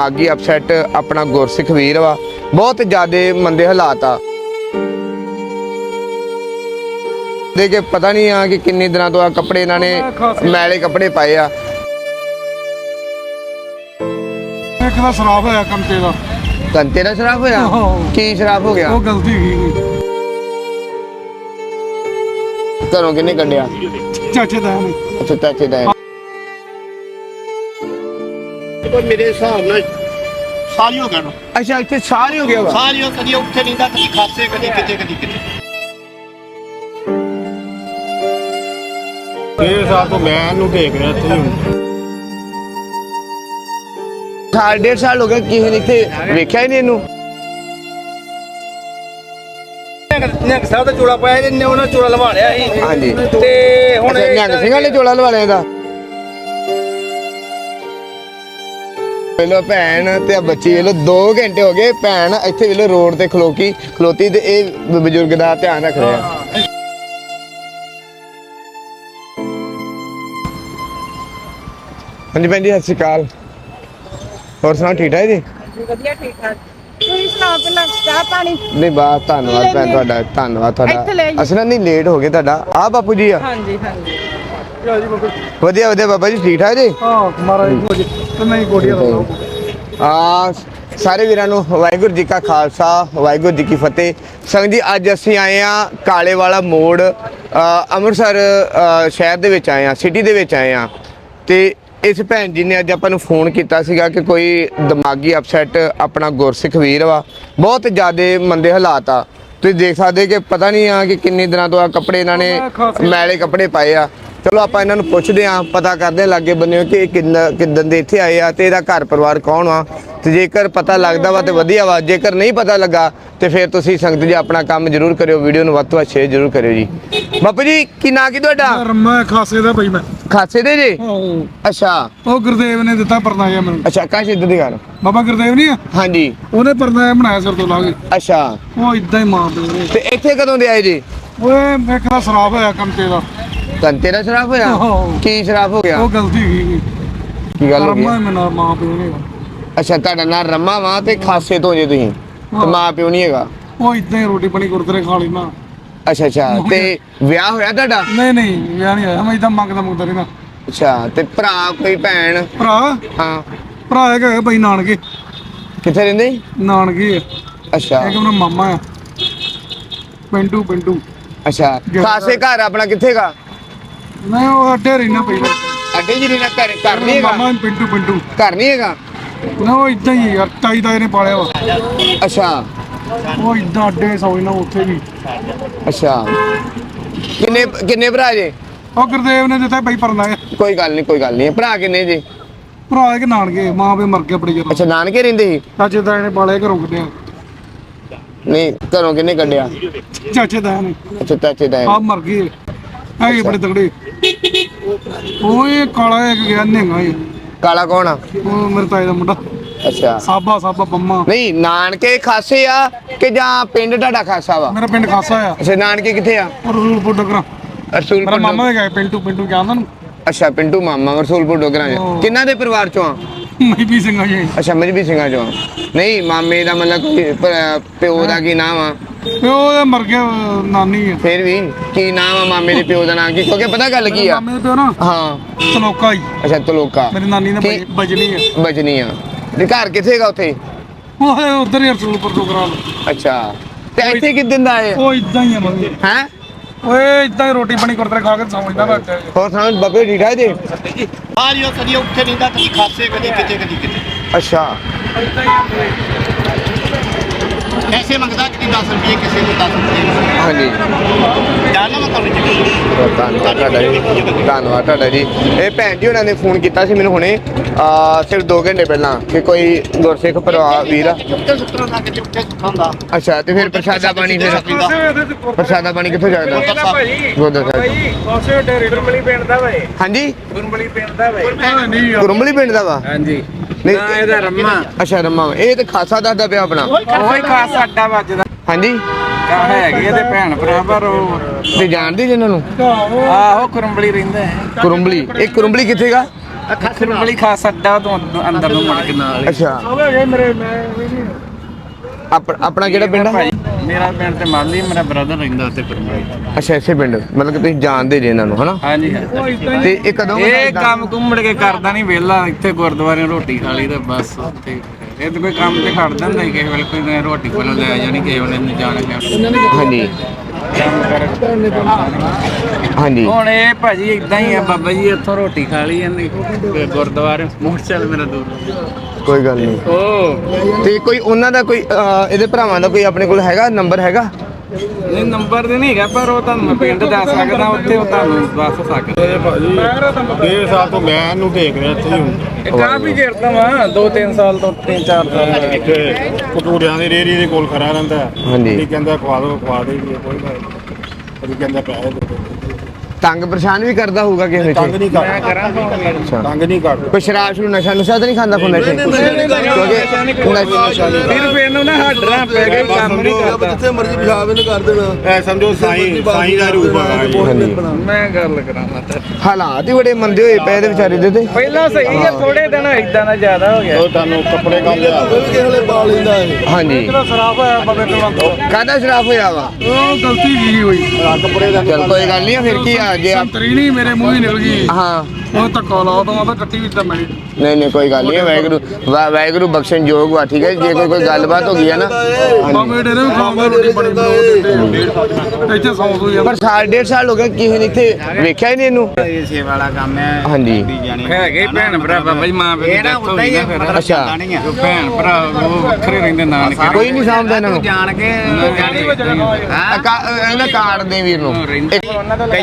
ਆਗੀ ਅਪਸੈਟ ਆਪਣਾ ਗੁਰਸਿੱਖ ਵੀਰ ਵਾ। ਬਹੁਤ ਜ਼ਿਆਦੇ ਮੰਦੇ ਹਾਲਾਤ ਆ। ਦੇ ਕੇ ਪਤਾ ਨਹੀਂ ਆ ਕਿ ਕਿੰਨੇ ਦਿਨਾਂ ਤੋਂ ਆ ਕੱਪੜੇ ਇਹਨਾਂ ਨੇ ਮੈਲੇ ਕੱਪੜੇ ਪਾਏ ਆ। ਇੱਕ ਦਾ ਸ਼ਰਾਬ ਹੋਇਆ ਕੰਤੇ ਦਾ। ਕੰਤੇ ਦਾ ਸ਼ਰਾਬ ਹੋਇਆ। ਕੀ ਸ਼ਰਾਬ ਹੋ ਗਿਆ? ਉਹ ਗਲਤੀ ਗਈ ਘਰੋਂ ਕਿੰਨੇ ਕੱਢਿਆ? ਚਾਚੇ ਦਾ। ਅੱਛਾ ਚਾਚੇ ਦਾ। ਹੈ। ਕੋਈ ਮੇਰੇ ਹਿਸਾਬ ਨਾਲ ਸਾਰੀ ਹੋ ਗਣ ਅੱਛਾ ਇੱਥੇ ਸਾਰੀ ਹੋ ਗਿਆ ਵਾ? ਸਾਰੀ ਉਹ ਕਦੀ ਉੱਥੇ ਨਹੀਂ ਦਾ ਕਦੀ ਖਾਸੇ ਕਦੀ ਕਿਤੇ ਕਦੀ ਕਿਤੇ। ਇਹ ਸਾਲ ਤੋਂ ਮੈਂ ਇਹਨੂੰ ਦੇਖ ਰਿਹਾ ਇੱਥੇ ਹੁਣ ਸਾਲ ਡੇਢ ਸਾਲ ਹੋ ਗਿਆ ਕਿਸੇ ਨੇ ਇੱਥੇ ਵੇਖਿਆ ਹੀ ਨਹੀਂ ਇਹਨੂੰ। ਨਿਹੰਗ ਸਾਹਿਬ ਦਾ ਚੋਲਾ ਪਾਇਆ ਇਹਨੇ ਉਹਨਾਂ ਚੋਲਾ ਲਵਾ ਲਿਆ ਸੀ। ਹਾਂਜੀ। ਤੇ ਹੁਣ ਅੱਛਾ ਨਿਹੰਗ ਸਿੰਘਾਂ ਨੇ ਚੋਲਾ ਲਵਾ ਲਿਆ ਇਹਦਾ? ਪਹਿਲਾਂ ਭੈਣ ਤੇ ਆ ਬੱਚੀ ਵੇਲੋ 2 ਘੰਟੇ ਹੋ ਗਏ ਭੈਣ ਇੱਥੇ ਵੇਲੋ ਰੋਡ ਤੇ ਖਲੋਕੀ ਖਲੋਤੀ ਤੇ ਇਹ ਬ- ਬਜ਼ੁਰਗ ਦਾ ਧਿਆਨ ਰੱਖ ਰਿਹਾ। ਹਾਂਜੀ ਭੈਣ ਜੀ ਸਤਿ ਸ਼੍ਰੀ ਅਕਾਲ। ਹੋਰ ਸੁਣਾਓ ਠੀਕ ਠਾਕ ਜੀ? ਵਧੀਆ ਠੀਕ ਠਾਕ। ਤੁਸੀਂ ਸੁਣਾਓ ਪਹਿਲਾਂ ਚਾਹ ਪਾਣੀ? ਨਹੀਂ ਬਾਤ ਧੰਨਵਾਦ ਭੈਣ ਤੁਹਾਡਾ ਧੰਨਵਾਦ ਇੱਥੇ ਲੈ ਤੁਹਾਡਾ ਜੀ। ਅਸੀਂ ਨਾ ਨਹੀਂ ਲੇਟ ਹੋ ਗਏ ਤੁਹਾਡਾ। ਆ ਬਾਪੂ ਜੀ ਆ। ਹਾਂਜੀ ਹਾਂਜੀ। ਵਧੀਆ ਵਧੀਆ ਬਾਬਾ ਜੀ ਠੀਕ ਠਾਕ ਜੀ? ਹਾਂ ਮਹਾਰਾਜ ਨਹੀਂ ਗੋਡੀਆਂ ਦਾ ਆ ਸਾਰੇ ਵੀਰਾਂ ਨੂੰ ਵਾਹਿਗੁਰੂ ਜੀ ਕਾ ਖਾਲਸਾ ਵਾਹਿਗੁਰੂ ਜੀ ਕੀ ਫਤਿਹ। ਸੰਗਤ ਜੀ ਅੱਜ ਅਸੀਂ ਆਏ ਆ ਕਾਲੇ ਵਾਲਾ ਮੋੜ ਅੰਮ੍ਰਿਤਸਰ ਸ਼ਹਿਰ ਦੇ ਵਿੱਚ ਆਏ ਆ ਸਿਟੀ ਦੇ ਵਿੱਚ ਆਏ ਆ। ਤੇ ਇਸ ਭੈਣ ਜੀ ਨੇ ਅੱਜ ਆਪਾਂ ਨੂੰ ਫੋਨ ਕੀਤਾ ਸੀਗਾ ਕਿ ਕੋਈ ਦਿਮਾਗੀ ਅਪਸੈਟ ਆਪਣਾ ਗੁਰਸਿੱਖ ਵੀਰ ਵਾ। ਬਹੁਤ ਜ਼ਿਆਦੇ ਮੰਦੇ ਹਾਲਾਤ ਆ। ਤੁਸੀਂ ਦੇਖ ਸਕਦੇ ਕਿ ਪਤਾ ਨਹੀਂ ਆ ਕਿ ਕਿੰਨੇ ਦਿਨਾਂ ਤੋਂ ਆ ਕੱਪੜੇ ਇਹਨਾਂ ਨੇ ਮੈਲੇ ਕੱਪੜੇ ਪਾਏ ਆ। ਚਲੋ ਆਪਾਂ ਇਹਨਾਂ ਨੂੰ ਪੁੱਛਦੇ ਆਂ ਪਤਾ ਕਰਦੇ ਆਂ ਲਾਗੇ ਬੰਨੇ ਕਿ ਇਹ ਕਿੰਨਾ ਕਿੱਦਣ ਦੇ ਇੱਥੇ ਆਏ ਆ ਤੇ ਇਹਦਾ ਘਰ ਪਰਿਵਾਰ ਕੌਣ ਆ। ਤੇ ਜੇਕਰ ਪਤਾ ਲੱਗਦਾ ਵਾ ਤੇ ਵਧੀਆ ਵਾ ਜੇਕਰ ਨਹੀਂ ਪਤਾ ਲੱਗਾ ਤੇ ਫਿਰ ਤੁਸੀਂ ਸੰਗਤ ਜੀ ਆਪਣਾ ਕੰਮ ਜ਼ਰੂਰ ਕਰਿਓ ਵੀਡੀਓ ਨੂੰ ਵੱਧ ਤੋਂ ਵੱਧ ਸ਼ੇਅਰ ਜ਼ਰੂਰ ਕਰਿਓ ਜੀ। ਬਾਪੂ ਜੀ ਕੀ ਨਾਂ ਕੀ ਤੁਹਾਡਾ? ਰਮਾ ਖਾਸੇ ਦਾ ਬਈ ਮੈਂ। ਖਾਸੇ ਦੇ ਜੀ। ਅੱਛਾ। ਉਹ ਗੁਰਦੇਵ ਨੇ ਦਿੱਤਾ ਪਰਨਾਇਆ ਮੈਨੂੰ। ਅੱਛਾ ਕਾਸ਼ ਇੱਧਰ ਦੀ ਗੱਲ। ਬਾਬਾ ਗੁਰਦੇਵ ਨਹੀਂ ਆ? ਹਾਂਜੀ। ਉਹਨੇ ਪਰਨਾਇਆ ਬਣਾਇਆ ਸਿਰ ਤੋਂ ਲਾ ਕੇ। ਅੱਛਾ। ਉਹ ਇਦਾਂ ਹੀ ਮਾਰ ਦੇ ਤੇ ਇੱਥੇ ਕਦੋਂ ਦੇ ਆਏ ਜੀ? ਓਏ ਦਾ ਸ਼ਰਾਬ ਹੋਇਆ ਕੰਤੇ ਦਾ। ਕੰਤੇ ਦਾ ਸ਼ਰਾਬ ਹੋਇਆ? ਆਹੋ। ਕੀ ਸ਼ਰਾਬ ਹੋ ਗਿਆ? ਉਹ ਗਲਤੀ ਗਈ। ਕੀ ਗੱਲ ਹੋ ਗਈ? ਰਮਾ ਮੇਰਾ ਮਾਂ ਪਿਓ ਨੇ ਅੱਛਾ ਤੁਹਾਡਾ ਨਾਂ ਰਮਾ ਵਾ ਤੇ ਖਾਸੇ ਤੋਂ ਜੇ ਤੁਸੀਂ? ਤੇ। ਮਾਂ ਪਿਓ ਨਹੀਂ ਹੈਗਾ? ਉਹ ਇਦਾਂ ਹੀ ਰੋਟੀ ਪਾਣੀ ਗੁਰਦੁਆਰੇ ਖਾ ਲੈਣਾ ਅੱਛਾ ਅੱਛਾ ਤੇ ਵਿਆਹ ਹੋਇਆ ਤੁਹਾਡਾ? ਨਹੀਂ ਨਹੀਂ ਵਿਆਹ ਨਹੀਂ ਹੋਇਆ। ਮੈਂ ਇਦਾਂ ਮੰਗਦਾ ਮੁੰਗਦਾ ਰਹਿਣਾ ਅੱਛਾ ਤੇ ਭਰਾ ਕੋਈ ਭੈਣ? ਭਰਾ? ਹਾਂ। ਭਰਾ ਇੱਕ ਹੈਗਾ ਬਈ ਨਾਨਕੇ। ਕਿੱਥੇ ਰਹਿੰਦੇ? ਨਾਨਕੇ। ਆ। ਅੱਛਾ। ਇੱਕ ਉਹਨਾਂ ਮਾਮਾ ਆ। ਪਿੰਡੂ ਪਿੰਡੂ। ਅੱਛਾ ਖਾਸੇ ਘਰ ਆਪਣਾ ਕਿੱਥੇਗਾ ਮੈਂ ਉਹ ਅੱਡੇ ਰਹਿਣਾ ਪਹਿਲਾਂ। ਅੱਡੇ ਜੀ ਨਾ ਘਰ ਘਰ ਨਹੀਂ ਹੈਗਾ? ਮਾਮਾ ਪਿੰਡੂ ਪਿੰਡੂ ਘਰ ਨਹੀਂ ਹੈਗਾ? ਨਾ ਉਹ ਇਦਾਂ ਹੀ ਯਾਰ ਤਾਈ ਦਾ ਇਹਨੇ ਪਾਲਿਆ ਵਾ। ਅੱਛਾ। ਉਹ ਇਦਾਂ ਅੱਡੇ ਸੌਣਾ ਉੱਥੇ ਵੀ। ਅੱਛਾ। ਕਿੰਨੇ ਕਿੰਨੇ ਭਰਾ ਜੇ? ਉਹ ਗੁਰਦੇਵ ਨੇ ਦਿੱਤਾ ਬਈ ਪਰਨਾਇਆ ਕੋਈ ਗੱਲ ਨਹੀਂ ਕੋਈ ਗੱਲ ਨਹੀਂ। ਭਰਾ ਕਿੰਨੇ ਜੇ? ਭਰਾ ਇੱਕ ਨਾਨਕੇ ਮਾਂ ਪਿਓ ਮਰ ਗਿਆ ਬੜੀ ਜਰਾ ਅੱਛਾ ਨਾਨਕੇ ਰਹਿੰਦੇ ਸੀ? ਚਾਚੇ ਦਾ ਇਹਨੇ ਪਾਲਿਆ ਘਰੋਂ ਕੱਢਿਆ। ਨਹੀਂ ਘਰੋਂ ਕਿੰਨੇ ਕੱਢਿਆ? ਚਾਚੇ ਦਾ ਨੇ। ਅੱਛਾ ਚਾਚੇ ਦਾ। ਆਪ ਮਰ ਗਏ ਹੈਗੇ ਬੜੇ ਤਗੜੇ। ਉਹ ਇਹ ਕਾਲਾ ਇੱਕ ਗਿਆ ਨਿਹੰਗਾ ਇਹ। ਕਾਲਾ ਕੌਣ ਆ? ਉਹ ਮੇਰੇ ਤਾਏ ਦਾ ਮੁੰਡਾ। ਅੱਛਾ। ਸਾਬਾ ਸਾਬਾ ਬੰਮਾ। ਨਹੀਂ ਨਾਨਕੇ ਖਾਸੇ ਆ ਕਿ ਜਾਂ ਪਿੰਡ ਤੁਹਾਡਾ ਖਾਸਾ ਵਾ? ਮੇਰਾ ਪਿੰਡ ਖਾਸਾ ਆ। ਅੱਛਾ ਨਾਨਕੇ ਕਿੱਥੇ ਆ? ਰਸੂਲਪੁਰ ਡਗਰਾ। ਰਸੂਲਪੁਰ ਮੇਰਾ ਮਾਮਾ ਹੈਗਾ ਪਿੰਟੂ ਪਿੰਟੂ ਜਾਣਦਾ ਨੂੰ। ਅੱਛਾ ਪਿੰਟੂ ਮਾਮਾ ਰਸੂਲਪੁਰ ਡੋਗਰਾਂ ਚ। ਕਿੰਨਾ ਦੇ ਪਰਿਵਾਰ ਚੋਂ ਆ? ਮੈਂ ਵੀ ਸਿੰਘਾ ਜੀ। ਅੱਛਾ ਮਜਬੀ ਸਿੰਘਾਂ ਚੋਂ ਆ। ਨਹੀਂ ਮਾਮੇ ਦਾ ਮਤਲਬ ਕੋਈ ਪ- ਪਿਓ ਦਾ ਕੀ ਨਾਮ ਆ? ਤੇ ਉਹ ਮਰ ਗਿਆ ਅਹ, ਨਾਨੀ ਆ। ਫਿਰ ਵੀ ਕੀ ਨਾਮ ਆ ਮਾਮੇ ਦੇ ਪਿਓ ਦਾ ਨਾਮ ਕੀ? ਕਿਉਂਕਿ ਪਤਾ ਗੱਲ ਕੀ ਆ? ਮਾਮੇ ਦੇ ਪਿਓ ਨਾ ਹਾਂ। ਸਲੋਕਾ ਹੀ ਅੱਛਾ ਤਲੋਕਾ। ਮੇਰੀ ਨਾਨੀ ਨੇ ਕੀ? ਬਜ- ਬਜਣੀ ਆ। ਬਜਨੀ ਆ। ਤੇ ਘਰ ਕਿੱਥੇਗਾ ਉੱਥੇ? ਉਹ ਉਧਰ ਹੀ ਰਸੂਲਪੁਰ ਡਗਰਾ ਅੱਛਾ। ਤੇ ਇੱਥੇ ਕਿਦਾਂ ਦਾ ਆਏ ਉਹ ਇਦਾਂ ਹੀ ਆ ਮੰਗੇ ਹੈ? ਓਏ ਇਦਾਂ ਹੀ ਰੋਟੀ ਪਾਣੀ ਕਰਦੇ ਖਾ ਕੇ ਸਮਝਦਾ ਮੈਂ ਇੱਥੇ। ਹੋਰ ਸੁਣਾਓ ਬੱਬੇ ਠੀਕ ਠਾਕ ਜੀ? ਸਾਰੀ ਉਹ ਕਦੀ ਉੱਥੇ ਨਹੀਂ ਦਾ ਕਦੀ ਖਾਸੇ ਕਦੀ ਕਿਤੇ ਕਦੀ ਕਿਤੇ। ਅੱਛਾ। ਐਸੇ ਮੰਗਦਾ ਕਿ 10 ਰੁਪਏ ਕਿਸੇ ਨੂੰ 10 ਰੁਪਏ ਹਾਂਜੀ। ਜਾਣਨਾ ਮੈਂ ਤੁਹਾਨੂੰ ਜੀ। ਧੰਨਵਾਦ ਤੁਹਾਡਾ ਜੀ। ਧੰਨਵਾਦ ਤੁਹਾਡਾ ਜੀ। ਇਹ ਭੈਣ ਜੀ ਉਹਨਾਂ ਨੇ ਫੋਨ ਕੀਤਾ ਸੀ ਮੈਨੂੰ ਹੁਣੇ ਆ ਸਿਰਫ 2 ਘੰਟੇ ਪਹਿਲਾਂ ਕਿ ਕੋਈ ਗੁਰਸਿੱਖ ਪਰਿਵਾਰ ਵੀਰ ਆ। ਉੱਤੇ ਸੁੱਤਰੋਂ ਦਾ ਕਿਤੇ ਉੱਤੇ ਸੁੱਤਾਂਦਾ ਅੱਛਾ ਤੇ ਫਿਰ ਪ੍ਰਸ਼ਾਦਾ ਪਾਣੀ ਫਿਰ ਪ੍ਰਸ਼ਾਦਾ ਪਾਣੀ ਕਿੱਥੋਂ ਜਾਂਦਾ ਗੋਦਾ ਸਾਹਿਬ ਉਸੇ ਡੇ ਗੁਰਮਲੀ ਪਿੰਡ ਦਾ ਵੇ। ਹਾਂਜੀ? ਗੁਰਮਲੀ ਪਿੰਡ ਦਾ ਆ ਕੁਰਮਲੀ ਪਿੰਡ ਦਾ ਵਾ? ਹਾਂਜੀ। ਨਹੀਂ। ਨਾ ਇਹਦਾ ਰੰਮਾ। ਅੱਛਾ ਰਮਾ। ਇਹ ਤੇ ਖਾਸਾ ਦੱਸਦਾ ਪਿਆ ਆਪਣਾ। ਉਹੀ ਖਾਸ ਸਾਡਾ ਵੱਜਦਾ। ਹਾਂਜੀ। ਕਾ ਹੈਗੀ ਇਹਦੇ ਭੈਣ ਭਰਾ ਪਰ ਉਹ ਤੇ ਜਾਣਦੇ ਜੀ ਇਹਨਾਂ ਨੂੰ? ਆਹੋ ਕੁਰੰਬਲੀ ਰਹਿੰਦਾ ਹੈ ਕੁਰੰਬਲੀ। ਇਹ ਕੁਰੰਬਲੀ ਕਿੱਥੇਗਾ? ਬੜੀ ਖਾਸ ਅੱਡਾ ਤੋਂ ਅੰਦਰ ਨੂੰ ਮੁੜ ਕੇ ਨਾਲ ਅੱਛਾ। ਹੋਵੇ ਮੇਰੇ ਮੈਂ ਵੀ ਨਹੀਂ ਆਪ- ਆਪਣਾ ਕਿਹੜਾ ਪਿੰਡ ਆ? ਮੇਰਾ ਪਿੰਡ ਤੇ ਮਾਲੀ ਮੇਰਾ ਬ੍ਰਦਰ ਰਹਿੰਦਾ ਉੱਥੇ ਕੁਰਮਾਈ ਅੱਛਾ ਇਸੇ ਪਿੰਡ। ਮਤਲਬ ਕਿ ਤੁਸੀਂ ਜਾਣਦੇ ਜੇ ਇਹਨਾਂ ਨੂੰ ਹਨਾ? ਹਾਂਜੀ ਤੇ ਇਹ ਕਦੋਂ ਇਹ ਕੰਮ ਘੁੰਮੜ ਕੇ ਕਰਦਾ ਨਹੀਂ ਵਿਹਲਾ ਇੱਥੇ ਗੁਰਦੁਆਰੇ ਰੋਟੀ ਖਾ ਲਈ ਤੇ ਬਸ ਉੱਥੇ ਇਹ ਤਾਂ ਕੋਈ ਕੰਮ ਤੇ ਖੜ ਜਾਂਦਾ ਹੀ ਕਿਸੇ ਵੇਲੇ ਕੋਈ ਰੋਟੀ ਕੋਲੋਂ ਲੈ ਜਾਣੀ ਕਿਸੇ ਵੇਲੇ ਨਹੀਂ ਜਾਣਾ ਕਿਸੇ ਹਾਂਜੀ। ਹਾਂਜੀ। ਹੁਣ ਇਹ ਭਾਜੀ ਇਦਾਂ ਹੀ ਆ ਬਾਬਾ ਜੀ ਇੱਥੋਂ ਰੋਟੀ ਖਾ ਲਈ ਇਹਨੇ ਗੁਰਦੁਆਰੇ ਮੋਟਰਸਾਈਕਲ ਮੇਰਾ ਦੂਰ। ਕੋਈ ਗੱਲ ਨਹੀਂ ਓ ਤੇ ਕੋਈ ਉਹਨਾਂ ਦਾ ਕੋਈ ਅਹ, ਇਹਦੇ ਭਰਾਵਾਂ ਦਾ ਕੋਈ ਆਪਣੇ ਕੋਲ ਹੈਗਾ ਨੰਬਰ ਹੈਗਾ ਨਹੀਂ ਨੰਬਰ ਤੇ ਨਹੀਂ ਹੈਗਾ ਪਰ ਉਹ ਤੁਹਾਨੂੰ ਮੈਂ ਪਿੰਡ ਦੱਸ ਸਕਦਾ ਉੱਥੇ ਉਹ ਤੁਹਾਨੂੰ ਦੱਸ ਸਕਦਾ ਡੇਢ ਸਾਲ ਤੋਂ ਮੈਂ ਇਹਨੂੰ ਦੇਖ ਰਿਹਾ ਇੱਥੇ ਹੀ ਹੁਣ ਇਹ ਕਾਫੀ ਚਿਰ ਤੋਂ ਵਾ 2-3 ਸਾਲ ਤੋਂ 3-4 ਸਾਲ ਇੱਥੇ ਕਟੂਰਿਆਂ ਦੀ ਰੇਰੀ ਦੇ ਕੋਲ ਖੜਾ ਰਹਿੰਦਾ ਹੈ। ਹਾਂਜੀ। ਕਦੀ ਕਹਿੰਦਾ ਖਵਾ ਦੋ ਖਵਾ ਦੇ ਕੋਈ ਗੱਲ ਨੀ। ਕਦੀ ਕਹਿੰਦਾ ਪੈਸੇ ਦੇ ਦਿਓ। ਤੰਗ ਪਰੇਸ਼ਾਨ ਵੀ ਕਰਦਾ ਹੋਊਗਾ ਕਿਸੇ ਤੰਗ ਵਿੱਚ ਨਹੀਂ ਮੈਂ ਕਰਦਾ ਤੰਗ ਨਹੀਂ ਕਰਦਾ। ਕੋਈ ਸ਼ਰਾਬ ਸ਼ਰੂ ਨਸ਼ਾ ਨੁਸ਼ਾ ਤਾਂ ਨਹੀਂ ਖਾਂਦਾ ਕੋਈ ਨਸ਼ੇ? ਕਿਉਂਕਿ ਨਸ਼ਾ ਫਿਰ ਫਿਰ ਨੂੰ ਨਾ ਹੱਡਣਾ ਪੈ ਗਿਆ ਕੰਮ ਨਹੀਂ ਕਰਦਾ। ਜਿੱਥੇ ਮਰਜ਼ੀ ਪਿਸ਼ਾਬ ਇਹਨੇ ਕਰ ਦੇਣਾ। ਇਹ ਸਮਝੋ ਸਾਈ ਸਾਈ ਦਾ ਰੂਪ ਜੀ ਹਾਂਜੀ। ਮੈਂ ਗੱਲ ਕਰਾਂਗਾ ਹਾਲਾਤ ਹੀ ਬੜੇ ਮੰਦੇ ਹੋਏ ਪਏ ਇਹਦੇ ਵਿਚਾਰੇ ਦੇ ਤੇ। ਪਹਿਲਾਂ ਸਹੀ ਹੈ ਥੋੜੇ ਦਿਨ ਇਦਾਂ ਦਾ ਜ਼ਿਆਦਾ ਹੋ ਗਿਆ। ਉਹ ਤੁਹਾਨੂੰ ਕੱਪੜੇ ਕੰਮ ਲਿਆ ਉਹ ਵੀ ਕਿਸੇ ਵੇਲੇ ਪਾ ਲੈਂਦਾ ਹੈ ਹਾਂਜੀ। ਸ਼ਰਾਬ ਹੋਇਆ ਬਾਬੇ ਕੋਲ ਕਾਹਦਾ ਸ਼ਰਾਬ ਹੋਇਆ ਵਾ? ਉਹ ਗਲਤੀ ਕੀ ਹੋਈ। ਕੱਪੜੇ ਦਾ ਚਲ ਕੋਈ ਗੱਲ ਨਹੀਂ ਫਿਰ ਕੀ ਆ? ਜੇ ਆਪ- ਸੰਤਰੀ ਨਹੀਂ ਮੇਰੇ ਮੂੰਹ ਹੀ ਨਿਕਲ ਗਈ। ਹਾਂ। ਉਹ ਧੱਕਾ ਵਿੱਚ ਤਾਂ ਨਹੀਂ। ਨਹੀਂ ਕੋਈ ਗੱਲ ਨਹੀਂ ਵਾਹਿਗੁਰੂ ਵਾ- ਵਾਹਿਗੁਰੂ ਬਖਸ਼ਣ ਯੋਗ ਵਾ ਠੀਕ ਹੈ ਜੇ? ਕੋਈ ਕੋਈ ਗੱਲਬਾਤ ਹੋ ਗਈ ਹੈ ਨਾ। ਹਾਂਜੀ। ਮਾਮੇ ਡੇਰੇ ਨੂੰ ਖਾਉਂਦਾ ਰੋਟੀ ਬਣੀ ਬਣਾਉ ਦਿੰਦੇ ਇੱਥੇ ਸੌਂ ਸੂ ਜਾਂਦਾ ਪਰ ਸਾਲ ਡੇਢ ਸਾਲ ਹੋ ਗਿਆ ਕਿਸੇ ਨੇ ਇੱਥੇ ਵੇਖਿਆ ਹੀ ਨਹੀਂ ਇਹਨੂੰ। ਇਹ ਸੇਵਾ ਵਾਲਾ ਕੰਮ ਹੈ ਹਾਂਜੀ। ਹੈਗੇ ਭੈਣ ਭਰਾ ਬਾਬਾ ਜੀ ਮਾਂ ਪਿਓ ਦੀ death ਹੋ ਗਈ ਨਾ ਫਿਰ। ਅੱਛਾ। ਜੋ ਭੈਣ ਭਰਾ ਉਹ ਵੱਖਰੇ ਰਹਿੰਦੇ ਨਾਨਕੇ। ਕੋਈ ਨਹੀਂ ਸਾਂਭਦਾ ਇਹਨਾਂ ਨੂੰ। ਜਾਣ ਕੇ ਇਹਨਾਂ ਕਾਰਡ ਦੇ ਵੀਰ ਨੂੰ। ਇੱਕ- ਕਈ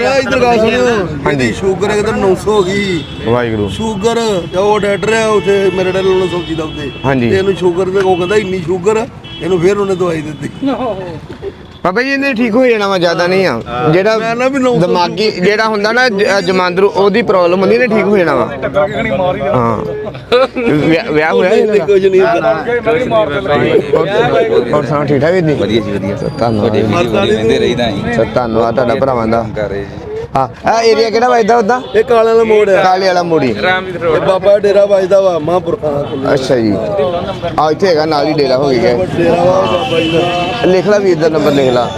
ਨਾ ਇਧਰ ਗੱਲ ਸੁਣਿਓ ਹਾਂਜੀ। ਹਾਂਜੀ। ਸ਼ੂਗਰ ਇੱਕਦਮ 900 ਹੋ ਗਈ। ਵਾਹਿਗੁਰੂ। ਸ਼ੂਗਰ ਤੇ ਉਹ ਡਾਕਟਰ ਹੈ ਉੱਥੇ ਮੇਰੇ ਡੈਡ ਨੂੰ ਸਬਜ਼ੀ ਦਾ ਉੱਤੇ ਹਾਂਜੀ। ਤੇ ਇਹਨੂੰ ਸ਼ੂਗਰ ਤੇ ਉਹ ਕਹਿੰਦਾ ਇੰਨੀ ਸ਼ੂਗਰ ਆ, ਇਹਨੂੰ ਫਿਰ ਉਹਨੇ ਦਵਾਈ ਦਿੱਤੀ। ਬਾਬਾ ਜੀ ਇਹਨੇ ਠੀਕ ਹੋ ਜਾਣਾ ਵਾ ਜ਼ਿਆਦਾ ਨਹੀਂ ਆ। ਜਿਹੜਾ ਮੈਂ ਨਾ ਵੀ ਨੌ ਸੌ ਦਿਮਾਗੀ ਜਿਹੜਾ ਹੁੰਦਾ ਨਾ ਜ- ਜਮਾਂਦਰੂ ਉਹਦੀ ਪ੍ਰੋਬਲਮ ਹੁੰਦੀ ਨੇ ਠੀਕ ਹੋ ਜਾਣਾ ਵਾ। ਟੱਕਰ ਕੇ ਖਣੀ ਮਾਰ ਹੀ। ਦੇਣਾ ਹਾਂ ਵਿਆਹ- ਵਿਆਹ ਹੋਇਆ ਇਹਨਾਂ ਦਾ ਕੁਝ ਨਹੀਂ ਮੈਂ ਵੀ ਮਾਰ ਦੇਣਾ ਹੋਰ ਸੁਣਾ ਠੀਕ ਠਾਕ ਵੀਰ ਜੀ? ਵਧੀਆ ਜੀ ਵਧੀਆ। ਧੰਨਵਾਦ। ਜੀ। ਲੈਂਦੇ ਰਹੀਦਾ ਅਸੀਂ। ਸਰ ਧੰਨਵਾਦ ਤੁਹਾਡਾ ਭਰਾਵਾਂ ਦਾ। ਕਰ ਰਹੇ ਜੀ। ਹਾਂ। ਇਹ ਏਰੀਆ ਕਿਹੜਾ ਵੱਜਦਾ ਉਦਾਂ? ਇਹ ਕਾਲੇ ਵਾਲਾ ਮੋੜ ਹੈ ਕਾਲੇ ਵਾਲਾ ਮੋੜੀ ਰਾਮਜੀਤ ਇਹ ਬਾਬਾ ਡੇਰਾ ਵੱਜਦਾ ਵਾ ਮਹਾਂਪੁਰਖਾਂ ਦਾ ਕੋਲ ਅੱਛਾ ਜੀ। ਆ ਇੱਥੇ ਹੈਗਾ ਨਾਲ ਹੀ ਡੇਰਾ ਹੋ ਗਿਆ। ਡੇਰਾ ਵਾ ਬਾਬਾ ਜੀ ਦਾ। ਲਿਖ ਲਾ ਵੀਰ ਦਾ ਨੰਬਰ ਲਿਖ ਲਾ।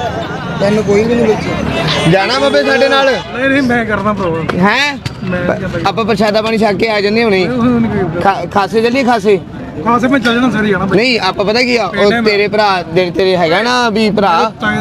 ਤੈਨੂੰ ਕੋਈ ਵੀ ਨਹੀਂ ਵਿੱਚ ਜਾਣਾ ਬਾਬੇ ਸਾਡੇ ਨਾਲ? ਨਹੀਂ ਨਹੀਂ ਮੈਂ ਕਰਦਾ ਪ੍ਰੋਬਲਮ ਹੈ? ਮੈਂ ਆਪਾਂ ਪ੍ਰਸ਼ਾਦਾ ਪਾਣੀ ਛੱਕ ਕੇ ਆ ਜੰਨੇ ਹੁਣੇ। ਖਾ- ਖਾਸੇ ਚੱਲੀਏ ਖਾਸੇ? ਖਾਸੇ ਮੈਂ ਚੱਲ ਜਾਣਾ ਸਰੀ ਜਾਣਾ ਬਈ। ਨਹੀਂ ਆਪਾਂ ਪਤਾ ਕੀ ਆ ਉਹ ਤੇਰੇ ਭਰਾ ਜਿਹੜੇ ਤੇਰੇ ਹੈਗਾ ਨਾ ਵੀ ਭਰਾ